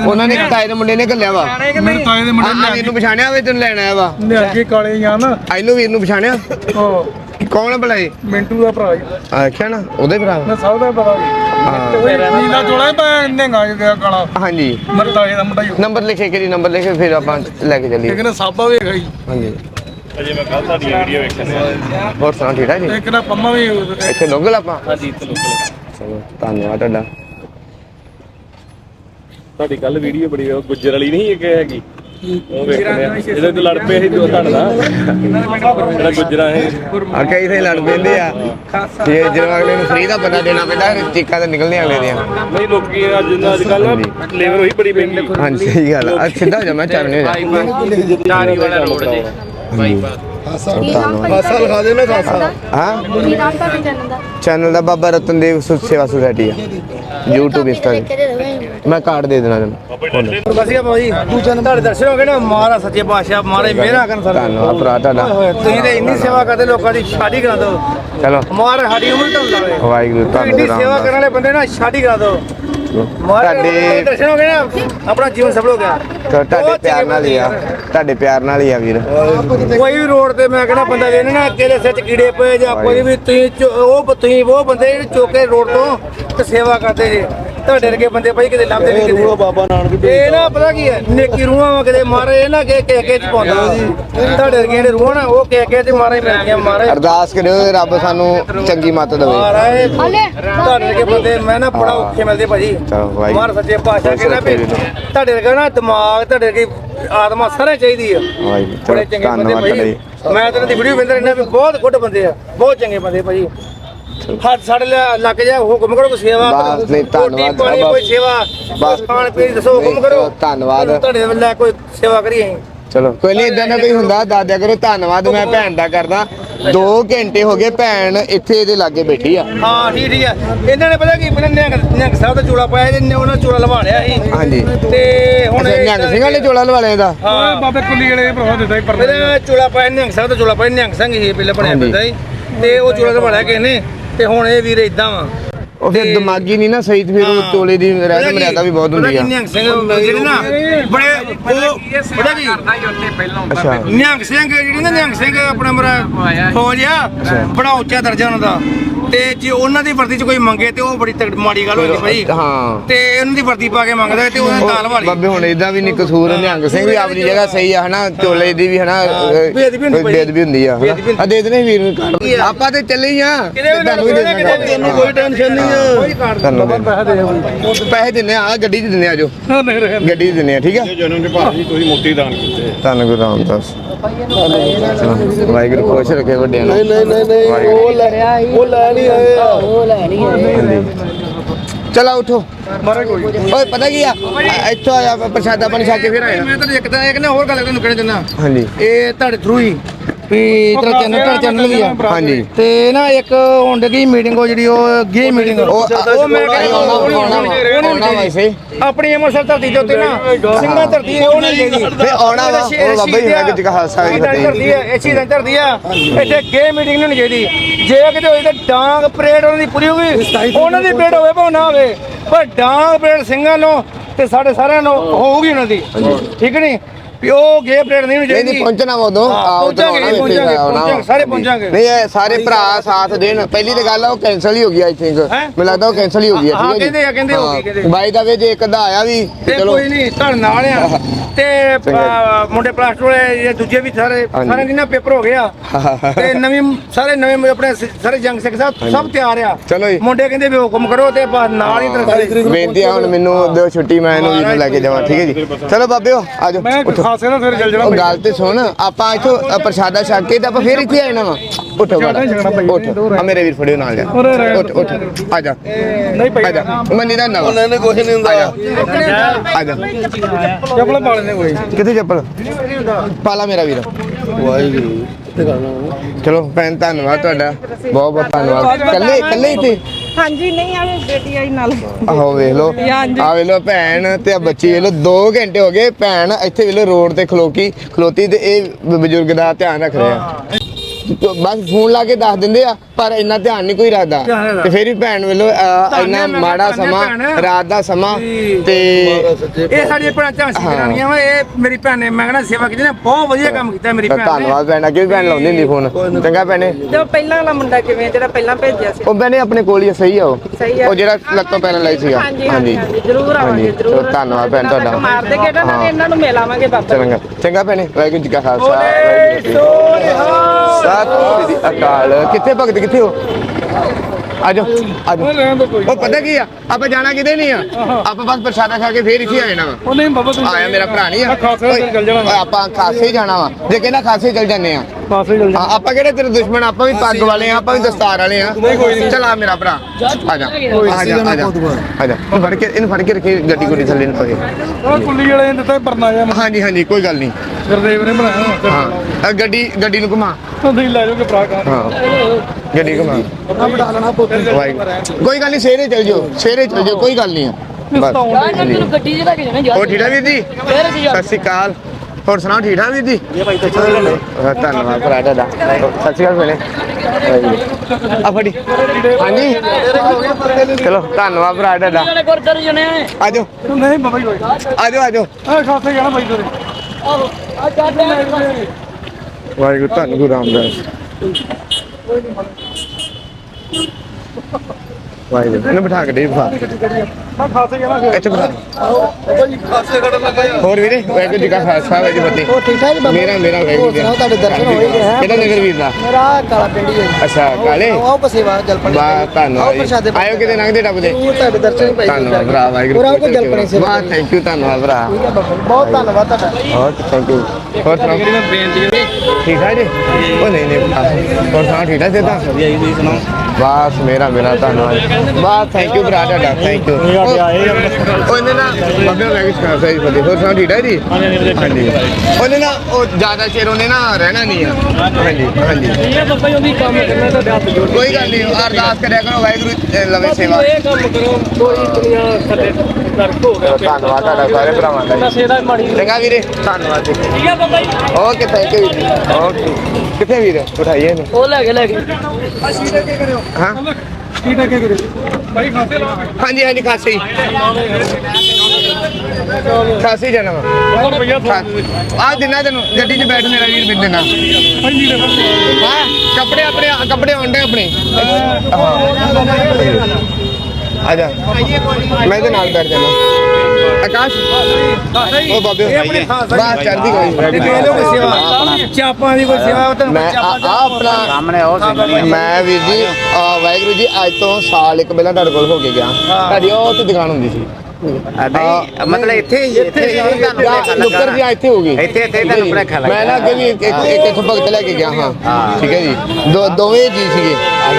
ਉਹਨਾਂ ਨੇ ਤਾਏ ਦੇ ਮੁੰਡੇ ਨੇ ਘੱਲਿਆ ਵਾ। ਮੇਰੇ ਤਾਏ ਦੇ ਆ ਮੁੰਡੇ ਆ ਵੀਰ ਨੂੰ ਪਛਾਣਿਆ ਵੇ ਤੈਨੂੰ ਲੈਣ ਆਇਆ ਵਾ? ਨੇ ਅੱਗੇ ਕਾਲੇ ਜਾਂ ਨਾ ਆ ਇਹਨੂੰ ਵੀਰ ਨੂੰ ਪਛਾਣਿਆ? ਉਹ ਕੌਣ ਆ ਭਲਾ ਇਹ? ਮਿੰਟੂ ਦਾ ਭਰਾ ਜੀ। ਆਖਿਆ ਨਾ ਉਹਦੇ ਭਰਾ ਮੈਂ ਸਭ ਦਾ ਪਤਾ ਹਾਂ। ਨੀਲਾ ਚੋਲਾ ਪੈ ਨਿੰਗਾ ਗਿਆ ਕਾਲਾ। ਹਾਂਜੀ। ਮੇਰੇ ਤਾਏ ਦਾ ਮੁੰਡਾ ਹੀ ਨੰਬਰ ਲਿਖੇ ਕਰੀ ਨੰਬਰ ਲਿਖੇ ਫਿਰ ਆਪਾਂ ਲੈ ਕੇ ਚੱਲੀਏ। ਇੱਕ ਨੇ ਸਾਬਾ ਵੀ ਹੈਗਾ ਜੀ ਹਾਂਜੀ। ਅਜੇ ਮੈਂ ਕੱਲ ਤੁਹਾਡੀ ਵੀਡੀਓ ਵੇਖਿਆ ਹੋਰ ਸੁਣਾ ਠੀਕ ਠਾਕ ਜੀ? ਇੱਕ ਨਾ ਪੰਮਾ ਵੀ ਇੱਥੇ ਲੋਕਲ ਆਪਾਂ? ਹਾਂਜੀ ਇੱਥੇ ਲੋਕਲ ਚਲੋ ਧੰਨਵਾਦ ਤੁਹਾਡਾ। ਤੁਹਾਡੀ ਕੱਲ ਵੀਡੀਓ ਬੜੀ ਉਹ ਗੁੱਜਰ ਵਾਲੀ ਨਹੀਂ ਇੱਕ ਹੈਗੀ। ਉਹ ਵੇਖਦੇ ਆ। ਇਹਦੇ ਤੋਂ ਲੜ ਪਏ ਸੀ ਦੋ ਤੁਹਾਡਾ। ਜਿਹੜਾ ਗੁੱਜਰਾ ਹੈ ਆ ਕਈ ਥੇ ਲੜ ਪੈਂਦੇ ਆ। ਤੇ ਜਦੋਂ ਅਗਲੇ ਨੂੰ ਫ੍ਰੀ ਦਾ ਪਤਾ ਦੇਣਾ ਪੈਂਦਾ ਚੀਕਾਂ ਤਾਂ ਨਿਕਲਦੀਆਂ ਅਗਲੇ ਦੀਆਂ। ਨਹੀਂ ਲੋਕੀ ਅੱਜ ਅੱਜ ਕੱਲ ਲੇਬਰ ਹੋਈ ਬੜੀ ਮਹਿੰਗੀ ਹਾਂਜੀ ਸਹੀ ਗੱਲ ਆ। ਸਿੱਧਾ ਹੋ ਜਾ ਮੈਂ ਹੋ ਚਾਰੀ ਵਾਲਾ ਰੋਡ ਜੇ ਖਾਸਾ ਲਿਖਾ ਦੇ ਨਾ ਖਾਸਾ ਹਾਂ। ਕੀ ਨਾਮ ਤੁਹਾਡੇ ਚੈਨਲ ਦਾ? ਚੈਨਲ ਦਾ ਬਾਬਾ ਰਤਨਦੇਵ ਸੁ- ਸੇਵਾ ਸੁਸਾਇਟੀ ਆ। YouTube ਦਿਓ ਮੈਂ ਕਾਰਡ ਦੇ ਦੇਣਾ ਤੈਨੂੰ ਬਸੀਆ ਭਾਈ ਤੂੰ ਚੰਨ ਤੁਹਾਡੇ ਦਰਸ਼ਨ ਹੋ ਗਏ ਨਾ ਮਹਾਰਾਜ ਸੱਚੇ ਪਾਤਸ਼ਾਹ ਮਿਹਰਾਂ ਕਰਨ ਸਰ ਧੰਨਵਾਦ ਭਰਾ ਤੁਹਾਡਾ। ਤੁਸੀਂ ਤੇ ਇੰਨੀ ਸੇਵਾ ਕਰਦੇ ਲੋਕਾਂ ਦੀ ਸ਼ਾਦੀ ਕਰਾ ਦਿਓ। ਚਲੋ। ਮਹਾਰਾਜ ਸਾਡੀ ਉਮਰ ਢਲ ਲਾਵੇ ਵਾਹਿਗੁਰੂ ਇੰਨੀ ਤੁਹਾਨੂੰ ਸੇਵਾ ਕਰਨ ਵਾਲੇ ਬੰਦੇ ਨਾ ਸ਼ਾਦੀ ਕਰਾ ਦਿਓ। ਤੁਹਾਡੇ ਦਰਸ਼ਨ ਹੋ ਗਏ ਨਾ? ਆਪਣਾ ਜੀਵਨ ਸਫਲ ਹੋ ਗਿਆ। ਤੁਹਾਡੇ ਪਿਆਰ ਨਾਲ ਹੀ ਆ। ਤੁਹਾਡੇ ਪਿਆਰ ਨਾਲ ਹੀ ਆ ਵੀਰ। ਕੋਈ ਵੀ ਰੋਡ ਤੇ ਮੈਂ ਕਹਿੰਦਾ ਬੰਦਾ ਨਾ ਕਿਹਦੇ ਸਿਰ ਚ ਕੀੜੇ ਪਏ ਜਾਂ ਕੋਈ ਵੀ ਤੁਸੀਂ ਉਹ ਤੁਸੀਂ ਉਹ ਬੰਦੇ ਜਿਹੜੇ ਚੋਕੇ ਰੋਡ ਤੋਂ ਤੇ ਸੇਵਾ ਕਰਦੇ ਜੇ। ਤੁਹਾਡੇ ਵਰਗੇ ਬੰਦੇ ਭਾਈ ਕਿਤੇ ਲੱਭਦੇ ਨਹੀਂ ਕਿਤੇ। ਬਾਬਾ ਨਾਨਕ ਇਹ ਨਾ ਪਤਾ ਕੀ ਹੈ ਨੇਕੀ ਰੂਹਾਂ ਵਾ ਕਿਤੇ ਮਾਰੇ ਇਹ ਨਾ ਕਿ ਕੇ ਕੇ ਚ ਪਾਉਂਦਾ। ਤੁਹਾਡੇ ਵਰਗੇ ਜਿਹੜੇ ਰੂਹਾਂ ਨਾ ਉਹ ਕੇ ਕੇ ਚ ਮਾਰੇ ਮਿਲਦੀਆਂ ਮਾਰੇ। ਅਰਦਾਸ ਕਰਿਓ ਰੱਬ ਸਾਨੂੰ ਚੰਗੀ ਮੱਤ ਦੇਵੇ। ਮਾਰੇ ਤੁਹਾਡੇ ਵਰਗੇ ਬੰਦੇ ਮੈਂ ਨਾ ਬੜਾ ਔਖੇ ਮਿਲਦੇ ਭਾਜੀ। ਮਾਰ ਸੱਚੇ ਪਾਤਸ਼ਾਹ ਕਹਿੰਦਾ ਵੀ ਤੁਹਾਡੇ ਵਰਗਾ ਨਾ ਦਿਮਾਗ ਤੁਹਾਡੇ ਵਰਗੀ ਆਤਮਾ ਸਾਰੇ ਚਾਹੀਦੀ ਆ। ਬੜੇ ਚੰਗੇ ਬੰਦੇ ਭਾਈ। ਮੈਂ ਤਾਂ ਦੀ ਵੀਡੀਓ ਵੇਂਦਾ ਰਹਿਣਾ ਵੀ ਬਹੁਤ ਗੁੱਡ ਬੰਦੇ ਆ ਬਹੁਤ ਚੰਗੇ ਬੰਦੇ ਭਾਈ। ਹੱਥ ਸਾਡੇ ਲਿਆ- ਲੱਗ ਜਾ ਹੁਕਮ ਕਰੋ ਕੋਈ ਸੇਵਾ ਬਸ ਨਹੀਂ, ਰੋਟੀ ਧੰਨਵਾਦ, ਪਾਣੀ ਬਸ। ਕੋਈ ਸੇਵਾ ਬਸ। ਖਾਣ ਪੀਣ ਦੀ ਦੱਸੋ ਹੁਕਮ ਕਰੋ। ਧੰਨਵਾਦ। ਤੁਹਾਡੇ ਵੱਲੋਂ ਕੋਈ ਸੇਵਾ ਕਰੀਏ ਚਲੋ ਕੋਈ ਨਹੀਂ ਇਦਾਂ ਦਾ ਕੋਈ ਹੁੰਦਾ ਦੱਸ ਦਿਆ ਕਰੋ ਧੰਨਵਾਦ ਮੈਂ ਭੈਣ ਦਾ ਕਰਦਾ। 2 ਘੰਟੇ ਹੋ ਗਏ ਭੈਣ ਇੱਥੇ ਇਹਦੇ ਲਾਗੇ ਬੈਠੀ ਆ। ਹਾਂ ਠੀਕ ਠੀਕ ਆ। ਇਹਨਾਂ ਨੇ ਪਤਾ ਕੀ ਪਹਿਲਾਂ ਨਿਹੰਗ ਨਿਹੰਗ ਸਾਹਿਬ ਦਾ ਚੋਲਾ ਪਾਇਆ ਤੇ ਉਹਨਾਂ ਚੋਲਾ ਲਵਾ ਲਿਆ ਸੀ। ਹਾਂਜੀ। ਤੇ ਹੁਣ ਅੱਛਾ ਇਹ ਨਿਹੰਗ ਸਿੰਘਾਂ ਨੇ ਚੋਲਾ ਲਵਾ ਲਿਆ ਦਾ ਓਏ ਬਾਬੇ ਕੁੱਲੀ ਵਾਲੇ ਭਰਾ ਦਿੱਤਾ ਹੀ ਪਰਨਾ ਪਹਿਲਾਂ ਚੋਲਾ ਪਾਇਆ ਨਿਹੰਗ ਸਾਹਿਬ ਦਾ ਚੋਲਾ ਪਾਇਆ ਨਿਹੰਗ ਸਿੰਘ ਹੀ ਪਹਿਲਾਂ ਬਣਿਆ ਹਾਂਜੀ। ਪੈਂਦਾ ਸੀ। ਤੇ ਉਹ ਚੋਲਾ ਲਵਾ ਲਿਆ ਕਿਸੇ ਨੇ। ਤੇ ਹੁਣ ਇਹ ਵੀਰ ਇਦਾਂ ਵਾ। ਉਹ ਫਿਰ ਦਿਮਾਗੀ ਨਹੀਂ ਨਾ ਸਹੀ ਤੇ ਫਿਰ ਉਹ ਚੋਲੇ ਦੀ ਰਹਿਤ ਮਰਿਆਦਾ ਵੀ ਬਹੁਤ ਹੁੰਦੀ ਆ। ਨਿਹੰਗ ਸਿੰਘ ਜਿਹੜੇ ਨਾ ਬੜੇ ਉਹ ਅੱਛਾ। ਨਿਹੰਗ ਸਿੰਘ ਜਿਹੜੇ ਨਾ ਨਿਹੰਗ ਸਿੰਘ ਆਪਣਾ ਮੇਰਾ ਫੌਜ ਆ ਬੜਾ ਉੱਚਾ ਦਰਜਾ ਉਹਨਾਂ ਦਾ। ਤੇ ਜੇ ਉਹਨਾਂ ਦੀ ਵਰਦੀ ਚ ਕੋਈ ਮੰਗੇ ਤੇ ਉਹ ਬੜੀ ਤਗੜੀ ਮਾੜੀ ਗੱਲ ਹੋਈ ਭਾਈ ਹਾਂ। ਤੇ ਉਹਨਾਂ ਦੀ ਵਰਦੀ ਪਾ ਕੇ ਮੰਗਦਾ ਤੇ ਉਹਨਾਂ ਦਾਲ ਵਾਲੀ। ਬਾਬੇ ਹੁਣ ਇਦਾਂ ਵੀ ਨਹੀਂ ਕਸੂਰ ਨਿਹੰਗ ਸਿੰਘ ਵੀ ਆਪਣੀ ਜਗ੍ਹਾ ਸਹੀ ਆ ਹਨਾ? ਚੋਲੇ ਦੀ ਵੀ ਹਨਾ? ਅਹ, ਬੇਅਦਬੀ ਹੁੰਦੀ ਆ। ਆ ਦੇ ਦੇਣੇ ਵੀਰ ਨੂੰ। ਆਪਾਂ ਤੇ ਚੱਲੇ ਹੀ ਆ। ਤੁਹਾਨੂੰ ਵੀ ਦੇ ਕਿਤੇ ਵੀ ਦੇਣਾ ਕੋਈ ਟੈਨਸ਼ਨ ਨਹੀਂ। ਆ ਕੋਈ ਕਾਰਡ ਤੁਹਾਨੂੰ ਦੇ ਪੈਸੇ ਦਿੰਨੇ ਆ ਗੱਡੀ 'ਚ ਦਿੰਨੇ ਆ ਜੋ। ਨਹੀਂ ਰਹੇ ਗੱਡੀ 'ਚ ਦਿੰਨੇ ਆ ਠੀਕ ਆ? ਜਨਮ ਦੇ ਭਾਜੀ ਤੁਸੀਂ ਮੋਤੀ ਦਾਨ ਕੀਤੇ। ਧੰਨ ਗੁਰੂ ਰਾਮਦਾਸ। ਚਲੋ, ਵਾਹਿਗੁਰੂ ਖੁਸ਼ ਰੱਖੇ ਵੱਡਿਆਂ ਨੂੰ। ਨਹੀਂ ਨਹੀਂ ਨਹੀਂ ਉਹ ਲੈ ਉਹ ਲੈ ਨਹੀਂ ਆਏ। ਆ ਚਲਾ ਉਠੋ। ਓਏ ਪਤਾ ਕੀ ਆ? ਇੱਥੋਂ ਆਇਆ ਪ੍ਰਸ਼ਾਦਾ ਪਾਣੀ ਛਕ ਕੇ ਫਿਰ ਆਇਆ। ਮੈਂ ਤਾਂ ਇੱਕ ਤਾਂ ਇੱਕ ਨਾ ਹੋਰ ਗੱਲ ਤੁਹਾਨੂੰ ਕਹਿਣਾ ਚਾਹੁੰਦਾ। ਹਾਂਜੀ। ਇਹ ਤੁਹਾਡੇ ਥਰੂ ਹੀ। ਵੀ ਤੇਰਾ ਚੈਨਲ ਤੁਹਾਡਾ ਚੈਨਲ ਵੀ ਆ। ਹਾਂਜੀ। ਤੇ ਨਾ ਇੱਕ ਹੁਣ ਲੱਗੀ ਮੀਟਿੰਗ ਉਹ ਜਿਹੜੀ ਉਹ ਗੇ ਮੀਟਿੰਗ। ਉਹ ਉਹ ਮੈਂ ਕਹਿੰਦਾ ਆਉਣਾ ਉਹ ਨਹੀਂ ਆਉਣਾ ਹੋਣੀ ਆਉਣਾ ਵੈਸੇ ਆਪਣੀ ਅੰਮ੍ਰਿਤਸਰ ਧਰਤੀ ਦੇ ਉੱਤੇ ਨਾ ਸਿੰਘਾਂ ਧਰਤੀ ਹੈ ਉਹ ਨਹੀਂ ਚਾਹੀਦੀ ਫੇ ਆਉਣਾ ਵਾ। ਉਹ ਬਾਬਾ ਜੀ ਵਾਹਿਗੁਰੂ ਜੀ ਕਾ ਖਾਲਸਾ ਜੀ ਧਰਤੀ ਹੈ ਇਹ ਚੀਜ਼ਾਂ ਧਰਤੀ ਆ। ਇੱਥੇ ਗੇ ਮੀਟਿੰਗ ਨਹੀਂ ਹੋਣੀ ਚਾਹੀਦੀ। ਜੇ ਕਿਤੇ ਹੋਈ ਤਾਂ ਡਾਂਗ ਪਰੇਡ ਉਹਨਾਂ ਦੀ ਪੂਰੀ ਹੋਊਗੀ। ਉਹਨਾਂ ਦੀ ਪਰੇਡ ਹੋਵੇ ਭਾਵੇਂ ਨਾ ਹੋਵੇ। ਪਰ ਡਾਂਗ ਪਰੇਡ ਸਿੰਘਾਂ ਨੂੰ ਤੇ ਸਾਡੇ ਸਾਰਿਆਂ ਨੂੰ ਹੋਊਗੀ ਉਹਨਾਂ ਦੀ। ਠੀਕ ਨਹੀਂ? ਵੀ ਉਹ ਗੇ ਪਰੇਡ ਨਹੀਂ ਹੋਣੀ ਨਹੀਂ ਚਾਹੀਦੀ। ਨਹੀਂ ਪਹੁੰਚਣਾ ਵਾ ਉਦੋਂ। ਹਾਂ, ਆਓ ਤਾਂ ਪਹੁੰਚਾਂਗੇ, ਆਉਣਾ ਵੀ ਪਹੁੰਚਾਂਗੇ, ਆਉਣਾ ਵਾ। ਸਾਰੇ ਪਹੁੰਚਾਂਗੇ। ਨਹੀਂ ਇਹ ਸਾਰੇ ਭਰਾ ਸਾਥ ਦੇਣ। ਪਹਿਲੀ ਤਾਂ ਗੱਲ ਆ ਉਹ ਕੈਨਸਲ ਹੀ ਹੋ ਗਈ ਆਈ ਥਿੰਕ ਹੈਂ? ਮੈਨੂੰ ਲੱਗਦਾ ਉਹ ਕੈਨਸਲ ਹੀ ਹੋ ਗਈ ਹੈ ਹਾਂ, ਠੀਕ ਹੈ ਜੀ? ਕਹਿੰਦੇ ਆ, ਕਹਿੰਦੇ ਹੋ। ਗਈ। ਕਹਿੰਦੇ। ਬਾਈ ਦਾ ਵੇ ਜੇ ਇੱਕ ਅੱਧਾ ਆਇਆ ਵੀ ਤੇ ਤੇ ਚਲੋ। ਕੋਈ ਨਹੀਂ ਤੁਹਾਡੇ ਨਾਲ ਆ। ਤੇ ਅਹ, ਮੁੰਡੇ ਪਲਾਸਟਰ ਵਾਲੇ ਇਹ ਦੂਜੇ ਵੀ ਸਾਰੇ ਹਾਂਜੀ। ਸਾਰੇ ਦੀ ਨਾ ਪੇਪਰ ਹੋ ਗਿਆ ਤੇ ਨਵੀਂ ਸਾਰੇ ਨਵੇਂ ਆਪਣੇ ਸ- ਸਾਰੇ ਜੰਗ ਸਿੱਖ ਸਾਹਿਬ ਸਭ ਤਿਆਰ ਆ। ਚਲੋ ਜੀ। ਮੁੰਡੇ ਕਹਿੰਦੇ ਵੀ ਹੁਕਮ ਕਰੋ ਤੇ ਨਾਲ ਹੀ ਤਰ੍ਹਾਂ ਸਾਰੇ ਬੇਨਤੀ ਆ ਹੁਣ ਮੈਨੂੰ ਦਿਓ ਛੁੱਟੀ ਮੈਂ ਇਹਨੂੰ ਨੂੰ ਲੈ ਕੇ ਜਾਵਾਂ ਠੀਕ ਹੈ ਜੀ। ਚਲੋ ਬਾਬਿਓ ਆਜੋ ਮੈਂ ਖਾਸੇ ਨਾਲ ਫਿਰ ਚੱਲ ਜਾਣਾ ਉਹ ਗੱਲ ਤੇ ਸੁਣ ਆਪਾਂ ਇੱਥੋਂ ਅ, ਪ੍ਰਸ਼ਾਦਾ ਛਕ ਕੇ ਤੇ ਆਪਾਂ ਫੇਰ ਇੱਥੇ ਆ ਜਾਣਾ ਵਾ। ਉੱਠੋ ਬਾੜਾ ਉੱਠ। ਆ ਮੇਰੇ ਵੀਰ ਫੜਿਓ ਨਾਲ ਜਾ। ਉੱਠ ਉੱਠ। ਆ ਜਾ। ਨਹੀਂ ਆ ਜਾ। ਮੰਨੀ ਦਾ ਨਾ ਉਹਨਾਂ ਨੇ ਕੁਝ ਨਹੀਂ ਹੁੰਦਾ। ਆ ਜਾ। ਚੱਪਲ ਪਾ ਲੈਣੇ ਕੋਈ। ਕਿੱਥੇ ਚੱਪਲ? ਪਾਲਾ ਮੇਰਾ ਵੀਰ। ਵਾਹਿਗੁਰੂ। ਚਲੋ ਭੈਣ ਧੰਨਵਾਦ ਤੁਹਾਡਾ। ਬਹੁਤ ਬਹੁਤ ਧੰਨਵਾਦ। ਕੱਲੇ ਕੱਲੇ ਇੱਥੇ ਹਾਂਜੀ ਨਹੀਂ ਆਵੇ ਬੇਟੀ ਆਈ ਨਾਲ। ਆਹੋ ਵੇਖ ਲਓ। ਹਾਂਜੀ। ਆ ਵੇਖ ਲਓ ਭੈਣ ਤੇ ਆ ਬੱਚੀ ਵੇਖ ਲਓ 2 ਘੰਟੇ ਹੋ ਗਏ ਭੈਣ ਇੱਥੇ ਵੇਖ ਲਓ ਰੋਡ ਤੇ ਖਲੋਕੀ ਖਲੋਤੀ ਤੇ ਇਹ ਬਜ਼ੁਰਗ ਦਾ ਧਿਆਨ ਰੱਖ ਰਿਹਾ। ਬਸ ਫੋਨ ਲਾ ਕੇ ਦੱਸ ਦਿੰਦੇ ਆ ਪਰ ਇੰਨਾ ਧਿਆਨ ਨਹੀਂ ਕੋਈ ਰੱਖਦਾ। ਤੇ ਫਿਰ ਵੀ ਭੈਣ ਅ, ਇੰਨਾ ਮਾੜਾ ਸਮਾਂ। ਰਾਤ ਦਾ ਸਮਾਂ ਤੇ ਇਹ ਸਾਡੀਆਂ ਭੈਣਾਂ ਝਾਂਸੀ ਕਰਾਣੀਆਂ ਵਾ ਇਹ ਮੇਰੀ ਭੈਣ ਨੇ ਮੈਂ ਕਹਿੰਦਾ ਸੇਵਾ ਕੀਤੀ ਨੇ ਬਹੁਤ ਵਧੀਆ ਕੰਮ ਕੀਤਾ ਮੇਰੀ ਭੈਣ ਨੇ। ਧੰਨਵਾਦ ਭੈਣ ਅੱਗੇ ਵੀ ਭੈਣ ਲਾਉਂਦੀ ਹੁੰਦੀ ਫੋਨ? ਚੰਗਾ ਭੈਣੇ ਜੋ। ਪਹਿਲਾਂ ਵਾਲਾ ਮੁੰਡਾ ਕਿਵੇਂ ਜਿਹੜਾ ਪਹਿਲਾਂ ਭੇਜਿਆ ਸੀ? ਉਹ ਭੈਣੇ ਆਪਣੇ ਕੋਲ ਹੀ ਆ, ਸਹੀ ਆ ਉਹ। ਸਹੀ ਆ। ਉਹ ਜਿਹੜਾ ਲੱਤੋਂ ਪੈਣ ਲਈ ਸੀਗਾ। ਹਾਂਜੀ ਹਾਂਜੀ। ਹਾਂਜੀ, ਜ਼ਰੂਰ ਆਵਾਂਗੇ ਹਾਂਜੀ, ਜ਼ਰੂਰ। ਧੰਨਵਾਦ ਭੈਣ ਤੁਹਾਡਾ। ਮਾਰਦੇ ਨਾਲ ਹਾਂ। ਇਹਨਾਂ ਨੂੰ ਮਿਲਾਵਾਂਗੇ ਬਾਬਾ। ਚੰਗਾ। ਚੰਗਾ ਭੈਣੇ ਵਾਹਿਗੁਰੂ ਜੀ ਕਾ ਖਾਲਸਾ ਵਾਹਿਗੁਰੂ ਜੀ ਕੀ ਫਤਿਹ। ਸਤਿ ਸ੍ਰੀ ਅਕਾਲ। ਕਿੱਥੇ ਭਗਤ ਕਿੱਥੇ ਹੋ? ਆਜੋ ਆਜੋ ਉਹ ਪਤਾ ਕੀ ਆ? ਆਪਾਂ ਜਾਣਾ ਕਿਤੇ ਨਹੀਂ ਆ। ਆਪਾਂ ਬਸ ਪ੍ਰਸ਼ਾਦਾ ਖਾ ਕੇ ਫੇਰ ਇੱਥੇ ਆ ਜਾਣਾ ਉਹ ਨਹੀਂ ਬਾਬਾ ਤੂੰ ਆਇਆ ਮੇਰਾ ਭਰਾ ਨਹੀਂ ਆ। ਆ ਖਾਸੇ ਚੱਲ ਜਾਣਾ ਆਪਾਂ ਖਾਸੇ ਜਾਣਾ ਵਾ। ਜੇ ਕਹਿੰਦਾ ਖਾਸੇ ਚੱਲ ਜਾਂਦੇ ਆ। ਪਾਸੇ ਚੱਲ ਹਾਂ ਆਪਾਂ ਕਿਹੜੇ ਤੇਰੇ ਦੁਸ਼ਮਣ ਆਪਾਂ ਵੀ ਪੱਗ ਵਾਲੇ ਆ ਆਪਾਂ ਵੀ ਦਸਤਾਰ ਵਾਲੇ ਆ। ਚਲ ਆ ਮੇਰਾ ਭਰਾ। ਆ ਜਾ। ਆ ਜਾ ਆ ਜਾ। ਆ ਜਾ। ਇਹਨੂੰ ਫੜ ਕੇ ਇਹਨੂੰ ਫੜ ਕੇ ਰੱਖੀ ਗੱਡੀ ਗੁੱਡੀ ਥੱਲੇ ਨੂੰ ਪਏ ਉਹ ਕੁੱਲੀ ਵਾਲੇ ਨੇ ਦਿੱਤਾ ਪਰਨਾ ਜਾਂ ਹਾਂਜੀ ਹਾਂਜੀ ਕੋਈ ਗੱਲ ਨਹੀਂ। ਗੁਰਦੇਵ ਨੇ ਬਣਾਇਆ ਹਾਂ। ਗੱਡੀ ਗੱਡੀ ਨੂੰ ਘੁਮਾ। ਤੁਸੀਂ ਲੈ ਜਾਓਗੇ ਭਰਾ ਕਾ ਹਾਂ। ਗੱਡੀ ਘੁਮਾ। ਵਾਹਿਗੁਰੂ। ਕੋਈ ਗੱਲ ਨਹੀਂ ਸਵੇਰੇ ਚੱਲ ਜਾਓ। ਸਵੇਰੇ ਚੱਲ ਜਾਓ ਕੋਈ ਗੱਲ ਨਹੀਂ ਆ। ਬਸ। ਹਾਂਜੀ। ਗੱਡੀ ਚ ਲੈ ਕੇ ਜਾਣਾ ਹੋਰ ਠੀਕ ਠਾਕ ਵੀਰ ਜੀ ਸਤਿ ਸ਼੍ਰੀ ਅਕਾਲ। ਹੋਰ ਸੁਣਾਓ ਠੀਕ ਠਾਕ ਵੀਰ ਜੀ ਹਾਂ, ਧੰਨਵਾਦ ਭਰਾ ਤੁਹਾਡਾ। ਸਤਿ ਸ਼੍ਰੀ ਅਕਾਲ ਭੈਣੇ। ਆ ਫੜੀ। ਹਾਂਜੀ। ਚਲੋ ਧੰਨਵਾਦ ਭਰਾ ਤੁਹਾਡਾ। ਆਜੋ। ਨਹੀਂ ਬਾਬਾ ਜੀ ਆਜੋ ਆਜੋ। ਆ ਖਾਸੇ ਜਾਣਾ ਬਾਈ ਤੇਰੇ ਆਹੋ ਆ ਜਾਂਦੇ ਵਾਹਿਗੁਰੂ ਧੰਨ ਗੁਰੂ ਰਾਮਦਾਸ। ਵਾਹਿਗੁਰੂ। ਇਹਨੂੰ ਬਿਠਾ ਕੇ ਦੇ ਬਿਠਾ ਮੈਂ ਖਾਸੇ ਜਾਣਾ ਫਿਰ। ਇੱਥੇ ਬਿਠਾ। ਜੀ ਖਾਸੇ ਕੱਢ ਲੱਗਾ ਯਾਰ ਹੋਰ ਵੀਰੇ ਵਾਹਿਗੁਰੂ ਜੀ ਕਾ ਖਾਲਸਾ ਵਾਹਿਗੁਰੂ ਜੀ ਕੀ ਫਤਿਹ। ਠੀਕ ਠਾਕ ਮੇਰਾ ਮੇਰਾ ਵਾਹਿਗੁਰੂ ਜੀ ਤੁਹਾਡੇ ਦਰਸ਼ਨ ਹੋਏ ਗਏ ਹੈ। ਕਿਹੜਾ ਨਗਰ ਵੀਰ ਦਾ? ਮੇਰਾ ਕਾਲਾ ਪਿੰਡੀ ਹੈ ਅੱਛਾ ਕਾਲੇ? ਆਓ ਪਸੇਵਾ ਜਲਪਣ ਬਾ ਧੰਨਵਾਦ ਜੀ। ਆਇਓ ਕਿਤੇ ਲੰਘਦੇ ਟੱਪਦੇ ਤੁਹਾਡੇ ਦਰਸ਼ਨ ਹੀ ਧੰਨਵਾਦ ਭਰਾ ਵਾਹਿਗੁਰੂ ਹੋਰ ਆਓ ਕੋਈ ਜਲਪਣੀ ਸੇਵਾ ਵਾਹ ਥੈਂਕ ਯੂ ਧੰਨਵਾਦ ਭਰਾ। ਬਹੁਤ ਧੰਨਵਾਦ ਤੁਹਾਡਾ। ਬਹੁਤ ਥੈਂਕ ਯੂ ਹੋਰ ਸੁਣਾਓ? ਠੀਕ ਠਾਕ ਜੀ? ਉਹ ਨਹੀਂ ਨਹੀਂ ਭਰਾ। ਹੋਰ ਸੁਣਾਓ ਠੀਕ ਠਾਕ ਸਿੱਧਾ ਵਧੀਆ ਜੀ ਤੁਸੀਂ ਸੁਣਾਓ? ਬਸ ਮੇਰਾ ਮੇਰਾ ਧੰਨਵਾਦ ਬਸ ਥੈਂਕ ਯੂ ਭਰਾ ਤੁਹਾਡਾ ਥੈਂਕ ਯੂ ਉਹਨੇ ਨਾ ਬਾਬੇ ਮੈਂ ਕਿਸ ਕਰਾਂ ਸਹੀ ਫਤੇ ਹੋਰ ਸੁਣਾ ਠੀਕ ਹੈ ਜੀ? ਹਾਂਜੀ ਉਹਨੇ ਨਾ ਉਹ ਜ਼ਿਆਦਾ ਚਿਰ ਉਹਨੇ ਨਾ ਰਹਿਣਾ ਨਹੀਂ ਆ। ਹਾਂਜੀ ਹਾਂਜੀ। ਇਹ ਬੱਬਾ ਜੀ ਉਹਦੀ ਕੰਮ ਕਰਨਾ ਤੁਹਾਡੇ ਹੱਥ ਜੋੜ ਕੋਈ ਗੱਲ ਨਹੀਂ ਅਰਦਾਸ ਕਰਿਆ ਕਰੋ ਵਾਹਿਗੁਰੂ ਲਵੇ ਸੇਵਾ। ਇਹ ਕੰਮ ਕਰੋ ਕੋਈ ਦੁਨੀਆ ਥੱਲੇ ਨਰਕ ਹੋ ਗਿਆ। ਧੰਨਵਾਦ ਤੁਹਾਡਾ ਸਾਰੇ ਭਰਾਵਾਂ ਦਾ ਜੀ। ਮਾੜੀ ਚੰਗਾ ਵੀਰੇ। ਧੰਨਵਾਦ ਜੀ। ਠੀਕ ਹੈ ਬੱਬਾ ਜੀ। ਓਕੇ ਥੈਂਕ ਯੂ ਓਕੇ ਕਿੱਥੇ ਵੀਰੇ? ਉਠਾਈਏ ਇਹਨੂੰ। ਉਹ ਲੈ ਕੇ ਲੈ ਕੇ। ਹਾਂ? ਠੀਕ ਹੈ ਕਿ ਭਾਈ ਖਾਤੇ ਲਾ ਹਾਂਜੀ ਹਾਂਜੀ ਖਾਸੀ। ਖਾਸੀ ਜਾਣਾ ਵਾ। ਆ ਦਿਨਾਂ ਤੈਨੂੰ ਗੱਡੀ 'ਚ ਬੈਠ ਮੇਰਾ ਵੀਰ ਬਿੰਦੇ ਨਾ ਹਾਂ ਕੱਪੜੇ ਆਪਣੇ ਕੱਪੜੇ ਆਉਂਦੇ ਆਪਣੇ। ਹਾਂ। ਆ ਜਾ। ਮੈਂ ਇਹਦੇ ਨਾਲ ਬੈਠ ਜਾਣਾ। ਆਕਾਸ਼। ਉਹ ਬਾਬੇ ਬਾਤ ਚੜਦੀ ਕੋਈ। ਦੇ ਲੋ ਕੋਈ ਸੇਵਾ। ਚਾਪਾਂ ਦੀ ਕੋਈ ਸੇਵਾ ਉਹ ਮੈਂ ਆ ਆ ਆਪਣਾ ਸਾਹਮਣੇ ਉਹ ਮੈਂ ਵੀਰ ਜੀ ਆ, ਵਾਹਿਗੁਰੂ ਜੀ ਅੱਜ ਤੋਂ ਸਾਲ ਇੱਕ ਪਹਿਲਾਂ ਤੁਹਾਡੇ ਕੋਲ ਹੋ ਕੇ ਗਿਆ। ਤੁਹਾਡੀ ਉਹ ਤੇ ਦੁਕਾਨ ਹੁੰਦੀ ਸੀ। ਨਹੀਂ ਮਤਲਬ ਇੱਥੇ ਹੀ ਇੱਥੇ ਹੀ ਤੁਹਾਨੂੰ ਜਾਂ ਨੁੱਕਰ ਜੀ ਇੱਥੇ ਹੋ ਗਈ। ਇੱਥੇ- ਇੱਥੇ ਹੈ ਤੁਹਾਨੂੰ। ਭੁਲੇਖਾ ਲੱਗਾ। ਮੈਂ ਨਾ ਅੱਗੇ ਵੀ ਇੱਕ ਇੱਕ ਇੱਕ ਇੱਥੋਂ ਭਗਤ ਲੈ ਕੇ ਗਿਆ ਹਾਂ। ਠੀਕ ਹੈ ਜੀ। ਦੋ ਦੋਵੇਂ ਜੀ ਸੀਗੇ।